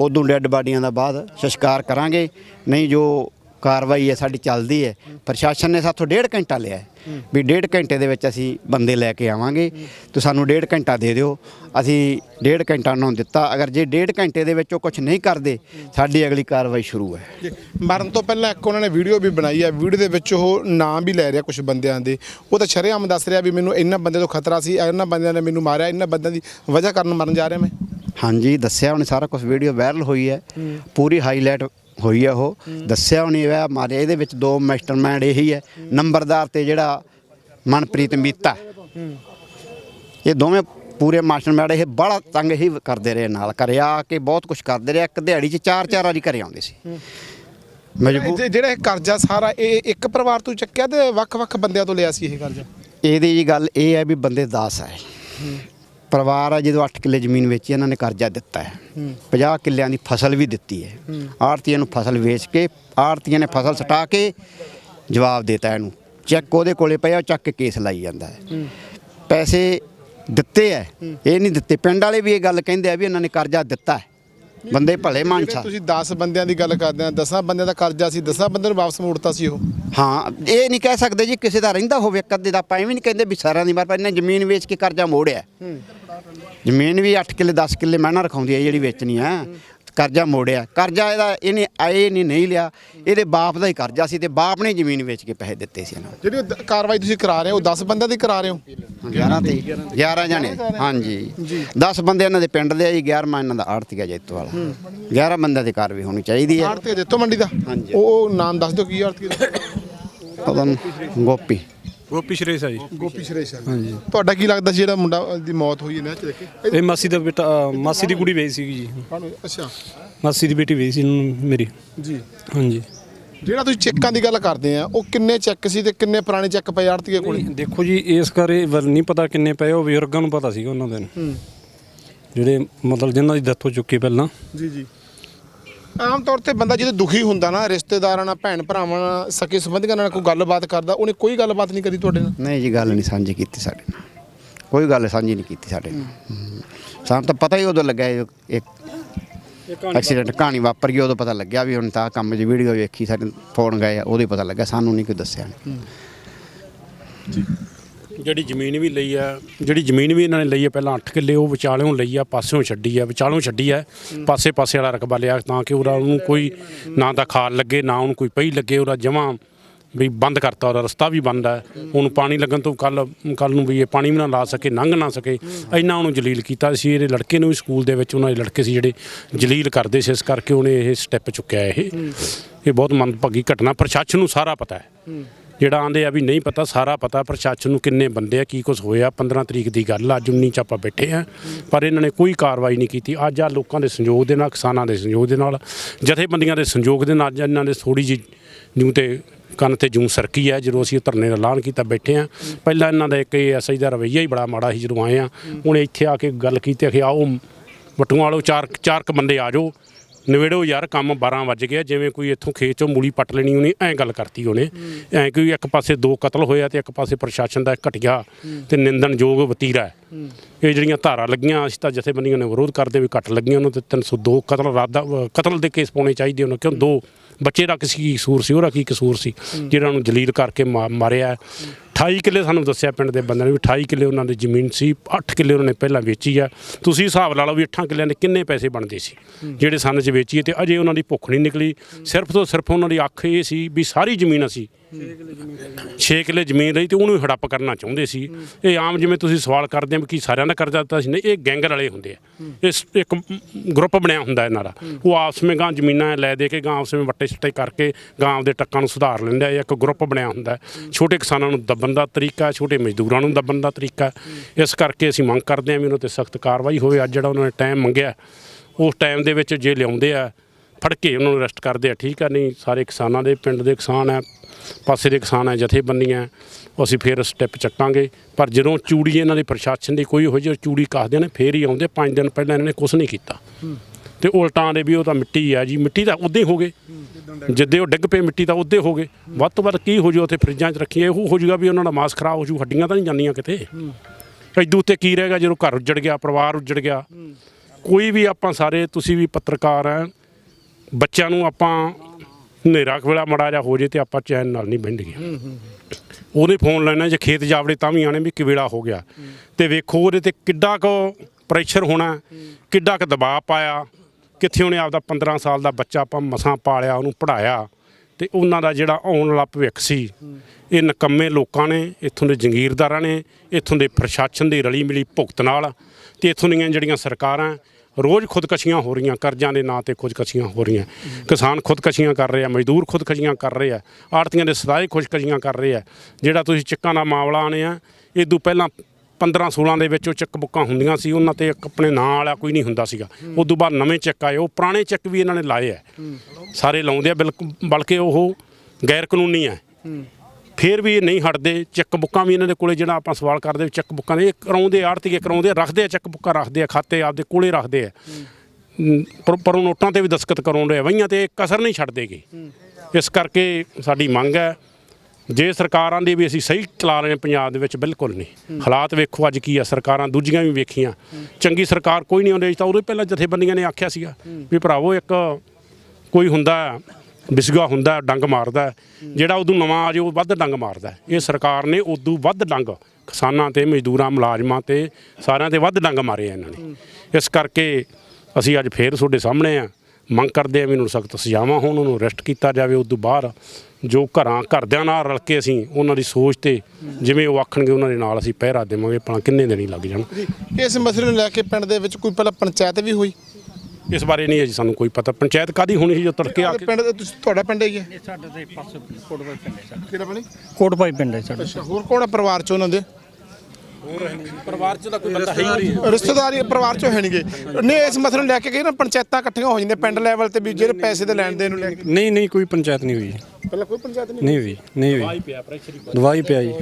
ਉਦੋਂ ਡੈੱਡ ਬਾਡੀਆਂ ਦਾ ਬਾਅਦ ਸੰਸਕਾਰ ਕਰਾਂਗੇ। ਨਹੀਂ ਜੋ ਕਾਰਵਾਈ ਹੈ ਸਾਡੀ ਚੱਲਦੀ ਹੈ। ਪ੍ਰਸ਼ਾਸਨ ਨੇ ਸਾਥੋਂ ਡੇਢ ਘੰਟਾ ਲਿਆ ਹੈ ਵੀ ਡੇਢ ਘੰਟੇ ਦੇ ਵਿੱਚ ਅਸੀਂ ਬੰਦੇ ਲੈ ਕੇ ਆਵਾਂਗੇ। ਤੇ ਸਾਨੂੰ ਡੇਢ ਘੰਟਾ ਦੇ ਦਿਓ। ਅਸੀਂ ਡੇਢ ਘੰਟਾ ਉਹਨਾਂ ਨੂੰ ਦਿੱਤਾ। ਅਗਰ ਜੇ ਡੇਢ ਘੰਟੇ ਦੇ ਵਿੱਚ ਉਹ ਕੁਝ ਨਹੀਂ ਕਰਦੇ ਸਾਡੀ ਅਗਲੀ ਕਾਰਵਾਈ ਸ਼ੁਰੂ ਹੈ। ਜੀ। ਮਰਨ ਤੋਂ ਪਹਿਲਾਂ ਇੱਕ ਉਹਨਾਂ ਨੇ ਵੀਡੀਓ ਵੀ ਬਣਾਈ ਹੈ। ਵੀਡੀਓ ਦੇ ਵਿੱਚ ਉਹ ਨਾਮ ਵੀ ਲੈ ਰਿਹਾ ਕੁਝ ਬੰਦਿਆਂ ਦੇ। ਉਹ ਤਾਂ ਸ਼ਰੇਆਮ ਦੱਸ ਰਿਹਾ ਵੀ ਮੈਨੂੰ ਇਹਨਾਂ ਬੰਦੇ ਤੋਂ ਖਤਰਾ ਸੀ ਇਹਨਾਂ ਬੰਦਿਆਂ ਨੇ ਮੈਨੂੰ ਮਾਰਿਆ ਇਹਨਾਂ ਬੰਦਿਆਂ ਦੀ ਵਜ੍ਹਾ ਕਾਰਨ ਮਰਨ ਜਾ ਰਿਹਾ ਮੈਂ। ਹਾਂਜੀ ਦੱਸਿਆ ਉਹਨੇ ਸਾਰਾ ਕੁਝ ਵੀਡੀਓ ਵਾਇਰਲ ਹੋਈ ਹੈ। ਪੂਰੀ ਹਾਈਲਾਈਟ ਹੋਈ ਹੈ ਉਹ। ਦੱਸਿਆ ਉਹਨੇ ਇਹ ਮਾਰਿਆ ਇਹਦੇ ਵਿੱਚ ਦੋ ਮਾਸਟਰਮਾਈਂਡ ਇਹੀ ਹੈ। ਨੰਬਰਦਾਰ ਤੇ ਜਿਹੜਾ ਮਨਪ੍ਰੀਤ ਮੀਤਾ। ਇਹ ਦੋਵੇਂ ਪੂਰੇ ਮਾਸਟਰਮਾਈਂਡ ਇਹ ਬੜਾ ਤੰਗ ਹੀ ਕਰਦੇ ਰਹੇ ਨਾਲ। ਕਰਿਆ ਕਿ ਬਹੁਤ ਕੁਝ ਕਰਦੇ ਰਹੇ। ਇੱਕ ਦਿਹਾੜੀ 'ਚ ਚਾਰ ਚਾਰ ਵਾਰੀ ਘਰੇ ਆਉਂਦੇ ਸੀ। ਮਜਬੂਰ ਜੇ- ਜਿਹੜਾ ਇਹ ਕਰਜ਼ਾ ਸਾਰਾ ਇਹ ਇੱਕ ਪਰਿਵਾਰ ਤੋਂ ਚੱਕਿਆ ਤੇ ਵੱਖ-ਵੱਖ ਬੰਦਿਆਂ ਤੋਂ ਲਿਆ ਸੀ ਇਹ ਕਰਜ਼ਾ? ਇਹਦੀ ਜੀ ਗੱਲ ਇਹ ਹੈ ਵੀ ਬੰਦੇ 10 ਹੈ। ਪਰਿਵਾਰ ਆ ਜਦੋਂ 8 ਕਿੱਲੇ ਜ਼ਮੀਨ ਵੇਚੀ ਇਹਨਾਂ ਨੇ ਕਰਜ਼ਾ ਦਿੱਤਾ ਹੈ। 50 ਕਿੱਲਿਆਂ ਦੀ ਫਸਲ ਵੀ ਦਿੱਤੀ ਹੈ। ਆੜਤੀਆਂ ਨੂੰ ਫਸਲ ਵੇਚ ਕੇ ਆੜਤੀਆਂ ਨੇ ਫਸਲ ਸਟਾ ਕੇ ਜਵਾਬ ਦਿੱਤਾ ਇਹਨੂੰ। ਚੈੱਕ ਉਹਦੇ ਕੋਲੇ ਪਿਆ ਚੱਕ ਕੇ ਕੇਸ ਲਾਈ ਜਾਂਦਾ ਹੈ। ਪੈਸੇ ਦਿੱਤੇ ਹੈ। ਇਹ ਨਹੀਂ ਦਿੱਤੇ। ਪਿੰਡ ਵਾਲੇ ਵੀ ਇਹ ਗੱਲ ਕਹਿੰਦੇ ਆ ਵੀ ਇਹਨਾਂ ਨੇ ਕਰਜ਼ਾ ਦਿੱਤਾ ਹੈ। ਬੰਦੇ ਭਲੇ ਮਾਨਸਾ ਤੁਸੀਂ 10 ਬੰਦਿਆਂ ਦੀ ਗੱਲ ਕਰਦੇ ਆ 10 ਬੰਦਿਆਂ ਦਾ ਕਰਜ਼ਾ ਸੀ 10 ਬੰਦਿਆਂ ਨੂੰ ਵਾਪਸ ਮੋੜਤਾ ਸੀ ਉਹ। ਹਾਂ ਇਹ ਨਹੀਂ ਕਹਿ ਸਕਦੇ ਜੀ ਕਿਸੇ ਦਾ ਰਹਿੰਦਾ ਹੋਵੇ ਇੱਕ ਅੱਧੇ ਦਾ ਆਪਾਂ ਐਵੇਂ ਨਹੀਂ ਕਹਿੰਦੇ ਵੀ ਸਾਰਿਆਂ ਦੀ ਮਾਰ ਇਹਨੇ ਜ਼ਮੀਨ ਵੇਚ ਕੇ ਕਰਜ਼ਾ ਮੋੜਿਆ। ਜ਼ਮੀਨ ਵੀ 8 ਕਿੱਲੇ 10 ਕਿੱਲੇ ਮਹਿਣਾ ਰਖਾਉਂਦੀ ਹੈ ਜਿਹੜੀ ਵੇਚਣੀ ਆ। ਕਰਜ਼ਾ ਮੋੜਿਆ। ਕਰਜ਼ਾ ਇਹਦਾ ਇਹਨੇ ਆਏ ਨਹੀਂ ਨਹੀਂ ਲਿਆ। ਇਹਦੇ ਬਾਪ ਦਾ ਹੀ ਕਰਜ਼ਾ ਸੀ ਤੇ ਬਾਪ ਨੇ ਜ਼ਮੀਨ ਵੇਚ ਕੇ ਪੈਸੇ ਦਿੱਤੇ ਸੀ ਇਹਨਾਂ ਜਿਹੜੀ ਉਹ ਦ- ਕਾਰਵਾਈ ਤੁਸੀਂ ਕਰਾ ਰਹੇ ਹੋ 10 ਬੰਦਿਆਂ ਦੀ ਕਰਾ ਰਹੇ ਹੋ? ਨੂੰ 11 ਤੇ 11 ਜਾਣੇ। ਹਾਂਜੀ। 10 ਬੰਦੇ ਇਹਨਾਂ ਦੇ ਪਿੰਡ ਦੇ ਆ ਜੀ 11ਵਾਂ ਇਹਨਾਂ ਦਾ ਆੜਤੀਆ ਜੈਤੋ ਵਾਲਾ। 11 ਬੰਦਿਆਂ ਦੀ ਕਾਰਵਾਈ ਹੋਣੀ ਚਾਹੀਦੀ ਹੈ। ਆੜਤੀ ਦਿੱਤੋ ਮੰਡੀ ਦਾ? ਹਾਂਜੀ। ਉਹ ਉਹ ਨਾਮ ਦੱਸ ਦਿਓ ਕੀ ਆੜਤੀ ਦਾ? ਪਤਾ ਨੀ, ਗੋਪੀ। ਗੋਪੀ ਸ਼ਰੇਸ਼ ਆ ਜੀ। ਗੋਪੀ ਸ਼ਰੇਸ਼ ਹਾਂਜੀ। ਤੁਹਾਡਾ ਕੀ ਲੱਗਦਾ ਸੀ ਜਿਹੜਾ ਮੁੰਡਾ ਦੀ ਮੌਤ ਹੋਈ ਹੈ ਨਹਿਰ ਚ ਦੇਖੇ ਇਹ ਮਾਸੀ ਦਾ ਬੇਟਾ ਅ, ਮਾਸੀ ਦੀ ਕੁੜੀ ਵੇਈ ਸੀਗੀ ਜੀ। ਅੱਛਾ। ਮਾਸੀ ਦੀ ਬੇਟੀ ਵੇਈ ਸੀ ਇਹਨੂੰ ਮੇਰੀ। ਜੀ। ਹਾਂਜੀ। ਜਿਹੜਾ ਤੁਸੀਂ ਚੈੱਕਾਂ ਦੀ ਗੱਲ ਕਰਦੇ ਆ ਉਹ ਕਿੰਨੇ ਚੈੱਕ ਸੀ ਤੇ ਕਿੰਨੇ ਪੁਰਾਣੇ ਚੈੱਕ ਪਏ ਆੜਤੀਏ ਕੋਲ? ਦੇਖੋ ਜੀ ਇਸ ਕਰੇ ਵੱਲ ਨਹੀਂ ਪਤਾ ਕਿੰਨੇ ਪਏ ਉਹ ਬਜ਼ੁਰਗਾਂ ਨੂੰ ਪਤਾ ਸੀਗਾ ਉਹਨਾਂ ਦੇ। ਜਿਹੜੇ ਮਤਲਬ ਜਿਨ੍ਹਾਂ ਦੀ ਡੈਥ ਹੋ ਚੁੱਕੀ ਪਹਿਲਾਂ। ਜੀ ਜੀ। ਆਮ ਤੌਰ ਤੇ ਬੰਦਾ ਜਦੋਂ ਦੁਖੀ ਹੁੰਦਾ ਨਾ ਰਿਸ਼ਤੇਦਾਰਾਂ ਨਾਲ ਭੈਣ ਭਰਾਵਾਂ ਨਾਲ ਸਕੇ ਸੰਬੰਧੀਆਂ ਨਾਲ ਕੋਈ ਗੱਲਬਾਤ ਕਰਦਾ ਉਹਨੇ ਕੋਈ ਗੱਲਬਾਤ ਨਹੀਂ ਕਰੀ ਤੁਹਾਡੇ ਨਾਲ? ਨਹੀਂ ਜੀ ਗੱਲ ਨਹੀਂ ਸਾਂਝੀ ਕੀਤੀ ਸਾਡੇ ਨਾਲ। ਕੋਈ ਗੱਲ ਸਾਂਝੀ ਨਹੀਂ ਕੀਤੀ ਸਾਡੇ ਨਾਲ। ਸਾਨੂੰ ਤਾਂ ਪਤਾ ਹੀ ਉਦੋਂ ਲੱਗਾ ਇਹ ਇੱਕ ਐਕਸੀਡੈਂਟ ਕਹਾਣੀ ਵਾਪਰ ਗਈ ਉਦੋਂ ਪਤਾ ਲੱਗਿਆ ਵੀ ਹੁਣ ਤਾਂ ਕੰਮ 'ਚ ਵੀਡੀਓ ਵੇਖੀ ਸਾਡੇ ਫੋਨ ਗਏ ਹੀ ਪਤਾ ਲੱਗਾ ਸਾਨੂੰ ਨਹੀਂ ਕੋਈ ਦੱਸਿਆ। ਜਿਹੜੀ ਜ਼ਮੀਨ ਵੀ ਲਈ ਆ, ਜਿਹੜੀ ਜ਼ਮੀਨ ਵੀ ਇਹਨਾਂ ਨੇ ਲਈ ਆ, ਪਹਿਲਾਂ 8 ਕਿੱਲੇ ਉਹ ਵਿਚਾਲਿਓਂ ਲਈ ਆ, ਪਾਸਿਓਂ ਛੱਡੀ ਆ, ਵਿਚਾਲਿਓਂ ਛੱਡੀ ਆ ਪਾਸੇ ਪਾਸੇ ਵਾਲਾ ਰਕਬਾ ਲਿਆ ਤਾਂ ਕਿ ਉਹਦਾ ਉਹਨੂੰ ਕੋਈ ਨਾ ਤਾਂ ਖਾਲ ਲੱਗੇ, ਨਾ ਉਹਨੂੰ ਕੋਈ ਪਈ ਲੱਗੇ, ਉਹਦਾ ਜਮਾ ਵੀ ਬੰਦ ਕਰਤਾ, ਉਹਦਾ ਰਸਤਾ ਵੀ ਬੰਦ ਹੈ ਉਹਨੂੰ ਪਾਣੀ ਲੱਗਣ ਤੋਂ ਕੱਲ ਕੱਲ ਨੂੰ ਵੀ ਇਹ ਪਾਣੀ ਵੀ ਨਾ ਲਾ ਸਕੇ ਲੰਘ ਨਾ ਸਕੇ। ਇੰਨਾ ਉਹਨੂੰ ਜਲੀਲ ਕੀਤਾ ਸੀ, ਇਹਦੇ ਲੜਕੇ ਨੂੰ ਵੀ ਸਕੂਲ ਦੇ ਵਿੱਚ ਉਹਨਾਂ ਦੇ ਲੜਕੇ ਸੀ ਜਿਹੜੇ ਜਲੀਲ ਕਰਦੇ ਸੀ, ਇਸ ਕਰਕੇ ਉਹਨੇ ਇਹ ਸਟੈਪ ਚੁੱਕਿਆ ਇਹ। ਇਹ ਬਹੁਤ ਮੰਦਭਾਗੀ ਘਟਨਾ, ਪ੍ਰਸ਼ਾਸਨ ਨੂੰ ਸਾਰਾ ਪਤਾ ਹੈ। ਜਿਹੜਾ ਆਂਦੇ ਆ ਵੀ ਨਹੀਂ ਪਤਾ, ਸਾਰਾ ਪਤਾ ਪ੍ਰਸ਼ਾਸਨ ਨੂੰ ਕਿੰਨੇ ਬੰਦੇ ਆ, ਕੀ ਕੁਝ ਹੋਇਆ 15 ਤਰੀਕ ਦੀ ਗੱਲ ਆ, ਅੱਜ 19 ਚ ਆਪਾਂ ਬੈਠੇ ਆ। ਪਰ ਇਹਨਾਂ ਨੇ ਕੋਈ ਕਾਰਵਾਈ ਨਹੀਂ ਕੀਤੀ। ਅੱਜ ਆ ਲੋਕਾਂ ਦੇ ਸੰਯੋਗ ਦੇ ਨਾਲ, ਕਿਸਾਨਾਂ ਦੇ ਸੰਯੋਗ ਦੇ ਨਾਲ, ਜਥੇਬੰਦੀਆਂ ਦੇ ਸੰਯੋਗ ਦੇ ਨਾਲ, ਅੱਜ ਇਹਨਾਂ ਦੇ ਥੋੜੀ ਜੀ ਜੂੰ ਤੇ ਕੰਨ ਤੇ ਜੂੰ ਸਰਕੀ ਹੈ ਜਦੋਂ ਅਸੀਂ ਧਰਨੇ ਦਾ ਐਲਾਨ ਕੀਤਾ, ਬੈਠੇ ਆ। ਪਹਿਲਾਂ ਇਹਨਾਂ ਦਾ ਇੱਕ ਐਸਆਈ ਦਾ ਰਵੱਈਆ ਹੀ ਬੜਾ ਮਾੜਾ ਸੀ, ਜਦੋਂ ਆਏ ਆ। ਹੁਣ ਇੱਥੇ ਆ ਕੇ ਗੱਲ ਕੀਤੀ ਕਿ ਆਓ, ਵਟੂਆਂ ਵਾਲੋ, ਚਾਰ ਚਾਰ ਕ ਬੰਦੇ ਆ ਜਾਓ। ਨਵੇੜੋ ਯਾਰ ਕੰਮ 12 ਵੱਜ ਗਿਆ ਜਿਵੇਂ ਕੋਈ ਇੱਥੋਂ ਖੇਤ ਚੋਂ ਮੂਲੀ ਪੱਟ ਲੈਣੀ ਉਹਨੇ ਐਂ ਗੱਲ ਕਰਤੀ ਉਹਨੇ। ਐਂ ਕੋਈ ਇੱਕ ਪਾਸੇ ਦੋ ਕਤਲ ਹੋਇਆ ਤੇ ਇੱਕ ਪਾਸੇ ਪ੍ਰਸ਼ਾਸਨ ਦਾ ਘਟਿਆ ਤੇ ਨਿੰਦਣਯੋਗ ਵਤੀਰਾ ਇਹ ਜਿਹੜੀਆਂ ਧਾਰਾ ਲੱਗੀਆਂ ਅਸੀਂ ਤਾਂ ਜਥੇਬੰਦੀਆਂ ਨੇ ਵਿਰੋਧ ਕਰਦੇ ਵੀ ਘੱਟ ਲੱਗੀਆਂ ਉਹਨਾਂ ਤੇ 302 ਕਤਲ ਰਾਦਾ ਕਤਲ ਦੇ ਕੇਸ ਪਾਉਣੇ ਚਾਹੀਦੇ ਉਹਨਾਂ ਕਿਉਂ ਦੋ? ਬੱਚੇ ਦਾ ਕਿਸੇ ਕੀ ਕਸੂਰ ਸੀ ਉਹਦਾ ਕੀ ਕਸੂਰ ਸੀ? ਜਿਹੜਾ ਨੂੰ ਜਲੀਲ ਕਰਕੇ ਮਾਰਿਆ 28 ਕਿੱਲੇ ਸਾਨੂੰ ਦੱਸਿਆ ਪਿੰਡ ਦੇ ਬੰਦਿਆਂ ਨੇ ਵੀ 28 ਕਿੱਲੇ ਉਹਨਾਂ ਦੀ ਜ਼ਮੀਨ ਸੀ 8 ਕਿੱਲੇ ਉਹਨਾਂ ਨੇ ਪਹਿਲਾਂ ਵੇਚੀ ਆ। ਤੁਸੀਂ ਹਿਸਾਬ ਲਾ ਲਓ ਵੀ 8 ਕਿੱਲਿਆਂ ਦੇ ਕਿੰਨੇ ਪੈਸੇ ਬਣਦੇ ਸੀ, ਜਿਹੜੇ ਸੰਨ 'ਚ ਵੇਚੀਏ ਤੇ ਅਜੇ ਉਹਨਾਂ ਦੀ ਭੁੱਖ ਨਹੀਂ ਨਿਕਲੀ। ਸਿਰਫ ਤੋਂ ਸਿਰਫ ਉਹਨਾਂ ਦੀ ਅੱਖ ਇਹ ਸੀ ਵੀ ਸਾਰੀ ਜ਼ਮੀਨ ਅਸੀਂ 6 ਕਿੱਲੇ ਜ਼ਮੀਨ ਲਈ ਤੇ ਉਹਨੂੰ ਹੀ ਹੜੱਪ ਕਰਨਾ ਚਾਹੁੰਦੇ ਸੀ। ਇਹ ਆਮ ਜਿਵੇਂ ਤੁਸੀਂ ਸਵਾਲ ਕਰਦੇ ਆ ਵੀ ਕੀ ਸਾਰਿਆਂ ਦਾ ਕਰਜ਼ਾ ਦਿੱਤਾ ਸੀ? ਨਹੀਂ, ਇਹ ਗੈਂਗ ਵਾਲੇ ਹੁੰਦੇ ਆ। ਇਸ ਇੱਕ ਗਰੁੱਪ ਬਣਿਆ ਹੁੰਦਾ ਇਹਨਾਂ ਦਾ। ਉਹ ਆਪਸ ਵਿੱਚ ਗਾਂ ਜ਼ਮੀਨਾਂ ਲੈ ਦੇ ਕੇ ਗਾਂ ਆਪਸ ਵਿੱਚ ਵੱਟੇ ਛੱਟੇ ਕਰਕੇ ਗਾਂ ਦੇ ਟੱਕਾਂ ਨੂੰ ਸੁਧਾਰ ਲੈਂਦੇ ਆ। ਇਹ ਇੱਕ ਗਰੁੱਪ ਬਣਿਆ ਹੁੰਦਾ। ਛੋਟੇ ਕਿਸਾਨਾਂ ਨੂੰ ਦੱਬ ਦੱਬਣ ਦਾ ਤਰੀਕਾ ਛੋਟੇ ਮਜ਼ਦੂਰਾਂ ਨੂੰ ਦੱਬਣ ਦਾ ਤਰੀਕਾ ਇਸ ਕਰਕੇ ਅਸੀਂ ਮੰਗ ਕਰਦੇ ਹਾਂ ਵੀ ਉਹਨਾਂ ਤੇ ਸਖਤ ਕਾਰਵਾਈ ਹੋਵੇ। ਅੱਜ ਜਿਹੜਾ ਉਹਨਾਂ ਨੇ ਟਾਈਮ ਮੰਗਿਆ ਉਸ ਟਾਈਮ ਦੇ ਵਿੱਚ ਜੇ ਲਿਆਉਂਦੇ ਆ ਫੜ ਕੇ ਉਹਨਾਂ ਨੂੰ ਅਰੈਸਟ ਕਰਦੇ ਆ। ਠੀਕ ਆ ਨਹੀਂ ਸਾਰੇ ਕਿਸਾਨਾਂ ਦੇ ਪਿੰਡ ਦੇ ਕਿਸਾਨ ਆ ਪਾਸੇ ਦੇ ਕਿਸਾਨ ਆ ਜਥੇਬੰਦੀਆਂ ਅਸੀਂ ਫਿਰ ਸਟੈਪ ਚੱਕਾਂਗੇ। ਪਰ ਜਦੋਂ ਚੂੜੀ ਇਹਨਾਂ ਦੇ ਪ੍ਰਸ਼ਾਸਨ ਦੀ ਕੋਈ ਹੋ ਜੇ ਚੂੜੀ ਕਾਹਦੇ ਨੇ ਫੇਰ ਹੀ ਆਉਂਦੇ। ਪੰਜ ਦਿਨ ਪਹਿਲਾਂ ਇਹਨਾਂ ਨੇ ਕੁਝ ਨਹੀਂ ਕੀਤਾ। ਤੇ ਉਲਟਾਂ ਦੇ ਵੀ ਉਹ ਤਾਂ ਮਿੱਟੀ ਆ ਜੀ, ਮਿੱਟੀ ਤਾਂ ਉਦੋਂ ਹੀ ਹੋ ਗਏ। ਜਿੱਦੇ ਉਹ ਡਿੱਗ ਪਏ, ਮਿੱਟੀ ਤਾਂ ਉਦੋਂ ਹੋ ਗਏ। ਵੱਧ ਤੋਂ ਵੱਧ ਕੀ ਹੋ ਜੂ ਉੱਥੇ ਫਰਿੱਜਾਂ 'ਚ ਰੱਖੀਏ ਉਹ ਹੋ ਜੂਗਾ ਵੀ ਉਹਨਾਂ ਦਾ ਮਾਸ ਖਰਾਬ ਹੋ ਜੂ, ਹੱਡੀਆਂ ਤਾਂ ਨਹੀਂ ਜਾਂਦੀਆਂ ਕਿਤੇ। ਐਦੂ ਉੱਤੇ ਕੀ ਰਹੇਗਾ ਜਦੋਂ ਘਰ ਉੱਜੜ ਗਿਆ, ਪਰਿਵਾਰ ਉੱਜੜ ਗਿਆ। ਕੋਈ ਵੀ ਆਪਾਂ ਸਾਰੇ, ਤੁਸੀਂ ਵੀ ਪੱਤਰਕਾਰ ਹੈ ਬੱਚਿਆਂ ਨੂੰ ਆਪਾਂ ਹਨੇਰਾ ਵੇਲਾ ਮੜਾ ਜਾ ਹੋ ਜੇ ਤੇ ਆਪਾਂ ਚੈਨ ਨਾਲ ਨਹੀਂ ਬਹਿੰਦੇ ਉਹਦੇ ਫੋਨ ਲੈਣਾ, ਜੇ ਖੇਤ ਜਾਵੜੇ ਤਾਂ ਵੀ ਆਣੇ ਵੀ ਕਿਵੇੜਾ ਹੋ ਗਿਆ। ਤੇ ਵੇਖੋ ਉਹਦੇ ਤੇ ਕਿੱਡਾ ਕੁ ਪ੍ਰੈਸ਼ਰ ਹੋਣਾ, ਕਿੱਡਾ ਕੁ ਦਬਾਅ ਪਾਇਆ। ਕਿੱਥੇ ਉਹਨੇ ਆਪਦਾ 15 ਸਾਲ ਦਾ ਬੱਚਾ ਆਪਾਂ ਮਸਾਂ ਪਾਲਿਆ, ਉਹਨੂੰ ਪੜਾਇਆ ਤੇ ਉਹਨਾਂ ਦਾ ਜਿਹੜਾ ਆਉਣ ਵਾਲਾ ਭਵਿੱਖ ਸੀ, ਇਹ ਨਕੰਮੇ ਲੋਕਾਂ ਨੇ, ਇੱਥੋਂ ਦੇ ਜੰਗੀਰਦਾਰਾਂ ਨੇ, ਇੱਥੋਂ ਦੇ ਪ੍ਰਸ਼ਾਸਨ ਦੀ ਰਲੀ ਮਿਲੀ ਭੁਗਤ ਨਾਲ ਤੇ ਇੱਥੋਂ ਦੀਆਂ ਜਿਹੜੀਆਂ ਸਰਕਾਰਾਂ ਰੋਜ਼ ਖੁਦਕਸ਼ੀਆਂ ਹੋ ਰਹੀਆਂ, ਕਰਜ਼ਾਂ ਦੇ ਨਾਂ ਤੇ ਖੁਦਕਸ਼ੀਆਂ ਹੋ ਰਹੀਆਂ। ਕਿਸਾਨ ਖੁਦਕਸ਼ੀਆਂ ਕਰ ਰਹੇ ਆ ਮਜ਼ਦੂਰ ਖੁਦਕਸ਼ੀਆਂ ਕਰ ਰਹੇ ਆ, ਆੜਤੀਆਂ ਦੇ ਸਦਾਏ ਖੁਦਕਸ਼ੀਆਂ ਕਰ ਰਹੇ ਆ। ਜਿਹੜਾ ਤੁਸੀਂ ਚੱਕਾਂ ਦਾ ਮਾਮਲਾ ਆਣੇ ਆ, ਇਹ ਤੋਂ ਪਹਿਲਾਂ 15 16 ਦੇ ਵਿੱਚ ਉਹ ਚੈੱਕ ਬੁੱਕਾਂ ਹੁੰਦੀਆਂ ਸੀ ਉਹਨਾਂ ਤੇ ਇੱਕ ਆਪਣੇ ਨਾਂ ਵਾਲਾ ਕੋਈ ਨਹੀਂ ਹੁੰਦਾ ਸੀਗਾ। ਉਦੋਂ ਬਾਅਦ ਨਵੇਂ ਚੈੱਕ ਆਏ ਉਹ ਪੁਰਾਣੇ ਚੈੱਕ ਵੀ ਇਹਨਾਂ ਨੇ ਲਾਏ ਆ। ਸਾਰੇ ਲਾਉਂਦੇ ਆ ਬਿਲਕੁਲ ਬਲਕਿ ਉਹ ਗੈਰ ਕਾਨੂੰਨੀ ਆ। ਫਿਰ ਵੀ ਇਹ ਨਹੀਂ ਹਟਦੇ ਚੈੱਕ ਬੁੱਕਾਂ ਵੀ ਇਹਨਾਂ ਦੇ ਕੋਲੇ ਜਿਹੜਾ ਆਪਾਂ ਸਵਾਲ ਕਰਦੇ ਚੈੱਕ ਬੁੱਕਾਂ ਦੇ ਇਹ ਕਰਾਉਂਦੇ ਆੜਤੀਏ ਕਰਾਉਂਦੇ ਰੱਖਦੇ ਆ ਚੈੱਕ ਬੁੱਕਾਂ ਰੱਖਦੇ ਆ ਖਾਤੇ ਆਪਦੇ ਕੋਲੇ ਰੱਖਦੇ ਆ। ਅਮ, ਪਰ ਉਹ ਨੋਟਾਂ ਤੇ ਵੀ ਦਸਖਤ ਕਰਾਉਂਦੇ ਆ ਵਹੀਆਂ ਤੇ ਕਸਰ ਨਹੀਂ ਛੱਡਦੇਗੇ। ਇਸ ਕਰਕੇ ਸਾਡੀ ਮੰਗ ਹੈ ਜੇ ਸਰਕਾਰਾਂ ਦੀ ਵੀ ਅਸੀਂ ਸਹੀ ਚਲਾ ਰਹੇ ਹਾਂ ਪੰਜਾਬ ਦੇ ਵਿੱਚ, ਬਿਲਕੁਲ ਨਹੀਂ। ਹਾਲਾਤ ਵੇਖੋ ਅੱਜ ਕੀ ਆ, ਸਰਕਾਰਾਂ ਦੂਜੀਆਂ ਵੀ ਵੇਖੀਆਂ। ਚੰਗੀ ਸਰਕਾਰ ਕੋਈ ਨਹੀਂ ਆਉਂਦੀ ਤਾਂ ਉਦੋਂ ਪਹਿਲਾਂ ਜਥੇਬੰਦੀਆਂ ਨੇ ਆਖਿਆ ਸੀਗਾ ਵੀ ਭਰਾਵੋ ਇੱਕ ਕੋਈ ਹੁੰਦਾ ਬਿਸਗਾ ਹੁੰਦਾ ਡੰਗ ਮਾਰਦਾ ਜਿਹੜਾ ਉਦੋਂ ਨਵਾਂ ਆ ਜੇ ਉਹ ਵੱਧ ਡੰਗ ਮਾਰਦਾ ਇਹ ਸਰਕਾਰ ਨੇ ਉਦੋਂ ਵੱਧ ਡੰਗ, ਕਿਸਾਨਾਂ ਤੇ ਮਜ਼ਦੂਰਾਂ, ਮੁਲਾਜ਼ਮਾਂ ਤੇ ਸਾਰਿਆਂ ਤੇ ਵੱਧ ਡੰਗ ਮਾਰੇ ਇਹਨਾਂ ਨੇ। ਇਸ ਕਰਕੇ ਅਸੀਂ ਅੱਜ ਫੇਰ ਤੁਹਾਡੇ ਸਾਹਮਣੇ ਆ। ਮੰਗ ਕਰਦੇ ਆ ਵੀ ਇਹਨੂੰ ਸਖਤ ਸਜ਼ਾਵਾਂ ਹੋਣ ਉਹਨੂੰ ਅਰੈਸਟ ਕੀਤਾ ਜਾਵੇ ਉਸ ਤੋਂ ਬਾਅਦ ਜੋ ਘਰਾਂ ਘਰਦਿਆਂ ਨਾਲ ਰਲ ਕੇ ਅਸੀਂ ਉਹਨਾਂ ਦੀ ਸੋਚ ਤੇ ਜਿਵੇਂ ਉਹ ਆਖਣਗੇ ਉਹਨਾਂ ਦੇ ਨਾਲ ਅਸੀਂ ਪਹਿਰਾ ਦੇਵਾਂਗੇ ਭਾਵੇਂ ਕਿੰਨੇ ਦਿਨ ਹੀ ਲੱਗ ਜਾਣ। ਇਸ ਮਸਲੇ ਨੂੰ ਲੈ ਕੇ ਪਿੰਡ ਦੇ ਵਿੱਚ ਕੋਈ ਪਹਿਲਾਂ ਪੰਚਾਇਤ ਵੀ ਹੋਈ? ਇਸ ਬਾਰੇ ਨਹੀਂ ਅਜੇ ਸਾਨੂੰ ਕੋਈ ਪਤਾ। ਪੰਚਾਇਤ ਕਾਦੀ ਹੋਣੀ ਸੀ ਜੋ ਤੜਕੇ ਆ ਕੇ? ਪਿੰਡ ਦੇ ਤੁਸੀਂ ਤੁਹਾਡਾ ਪਿੰਡ ਹੀ ਹੈ ਸਾਡੇ ਤੇ ਪਾਸੇ ਕੋਟਪਾਈ ਪਿੰਡ ਹੈ ਸਾਡਾ। ਕਿਹੜਾ ਪਿੰਡ? ਕੋਟਪਾਈ ਪਿੰਡ ਹੈ ਸਾਡਾ। ਅੱਛਾ ਹੋਰ ਕੌਣ ਹੈ ਪਰਿਵਾਰ ਚ ਉਹਨਾਂ ਦੇ? ਪਰਿਵਾਰ ਚ ਤਾਂ ਕੋਈ ਬੰਦਾ ਹੈ ਹੀ ਨਹੀਂ। ਰਿਸ਼ਤੇਦਾਰੀ ਪਰਿਵਾਰ ਚੋਂ ਹੈ ਨਹੀਂਗੇ ਨਹੀਂ ਇਸ ਮਸਲੇ ਨੂੰ ਲੈ ਕੇ ਕਹੀ ਨਾ ਪੰਚਾਇਤਾਂ ਇਕੱਠੀਆਂ ਹੋ ਜਾਂਦੀਆਂ ਪਿੰਡ ਲੈਵਲ ਤੇ ਵੀ ਜਿਹੜੇ ਪੈਸੇ ਦੇ ਲੈਣ ਦੇਣ ਨੂੰ ਲੈ ਕੇ। ਨਹੀਂ ਨਹੀਂ ਕੋਈ ਪੰਚਾਇਤ ਨਹੀਂ ਹੋਈ। ਪਹਿਲਾਂ ਕੋਈ ਪੰਚਾਇਤ ਨਹੀਂ ਨਹੀਂ ਹੋਈ ਨਹੀਂ ਹੋਈ। ਦਵਾਈ ਪਿਆ ਜੀ।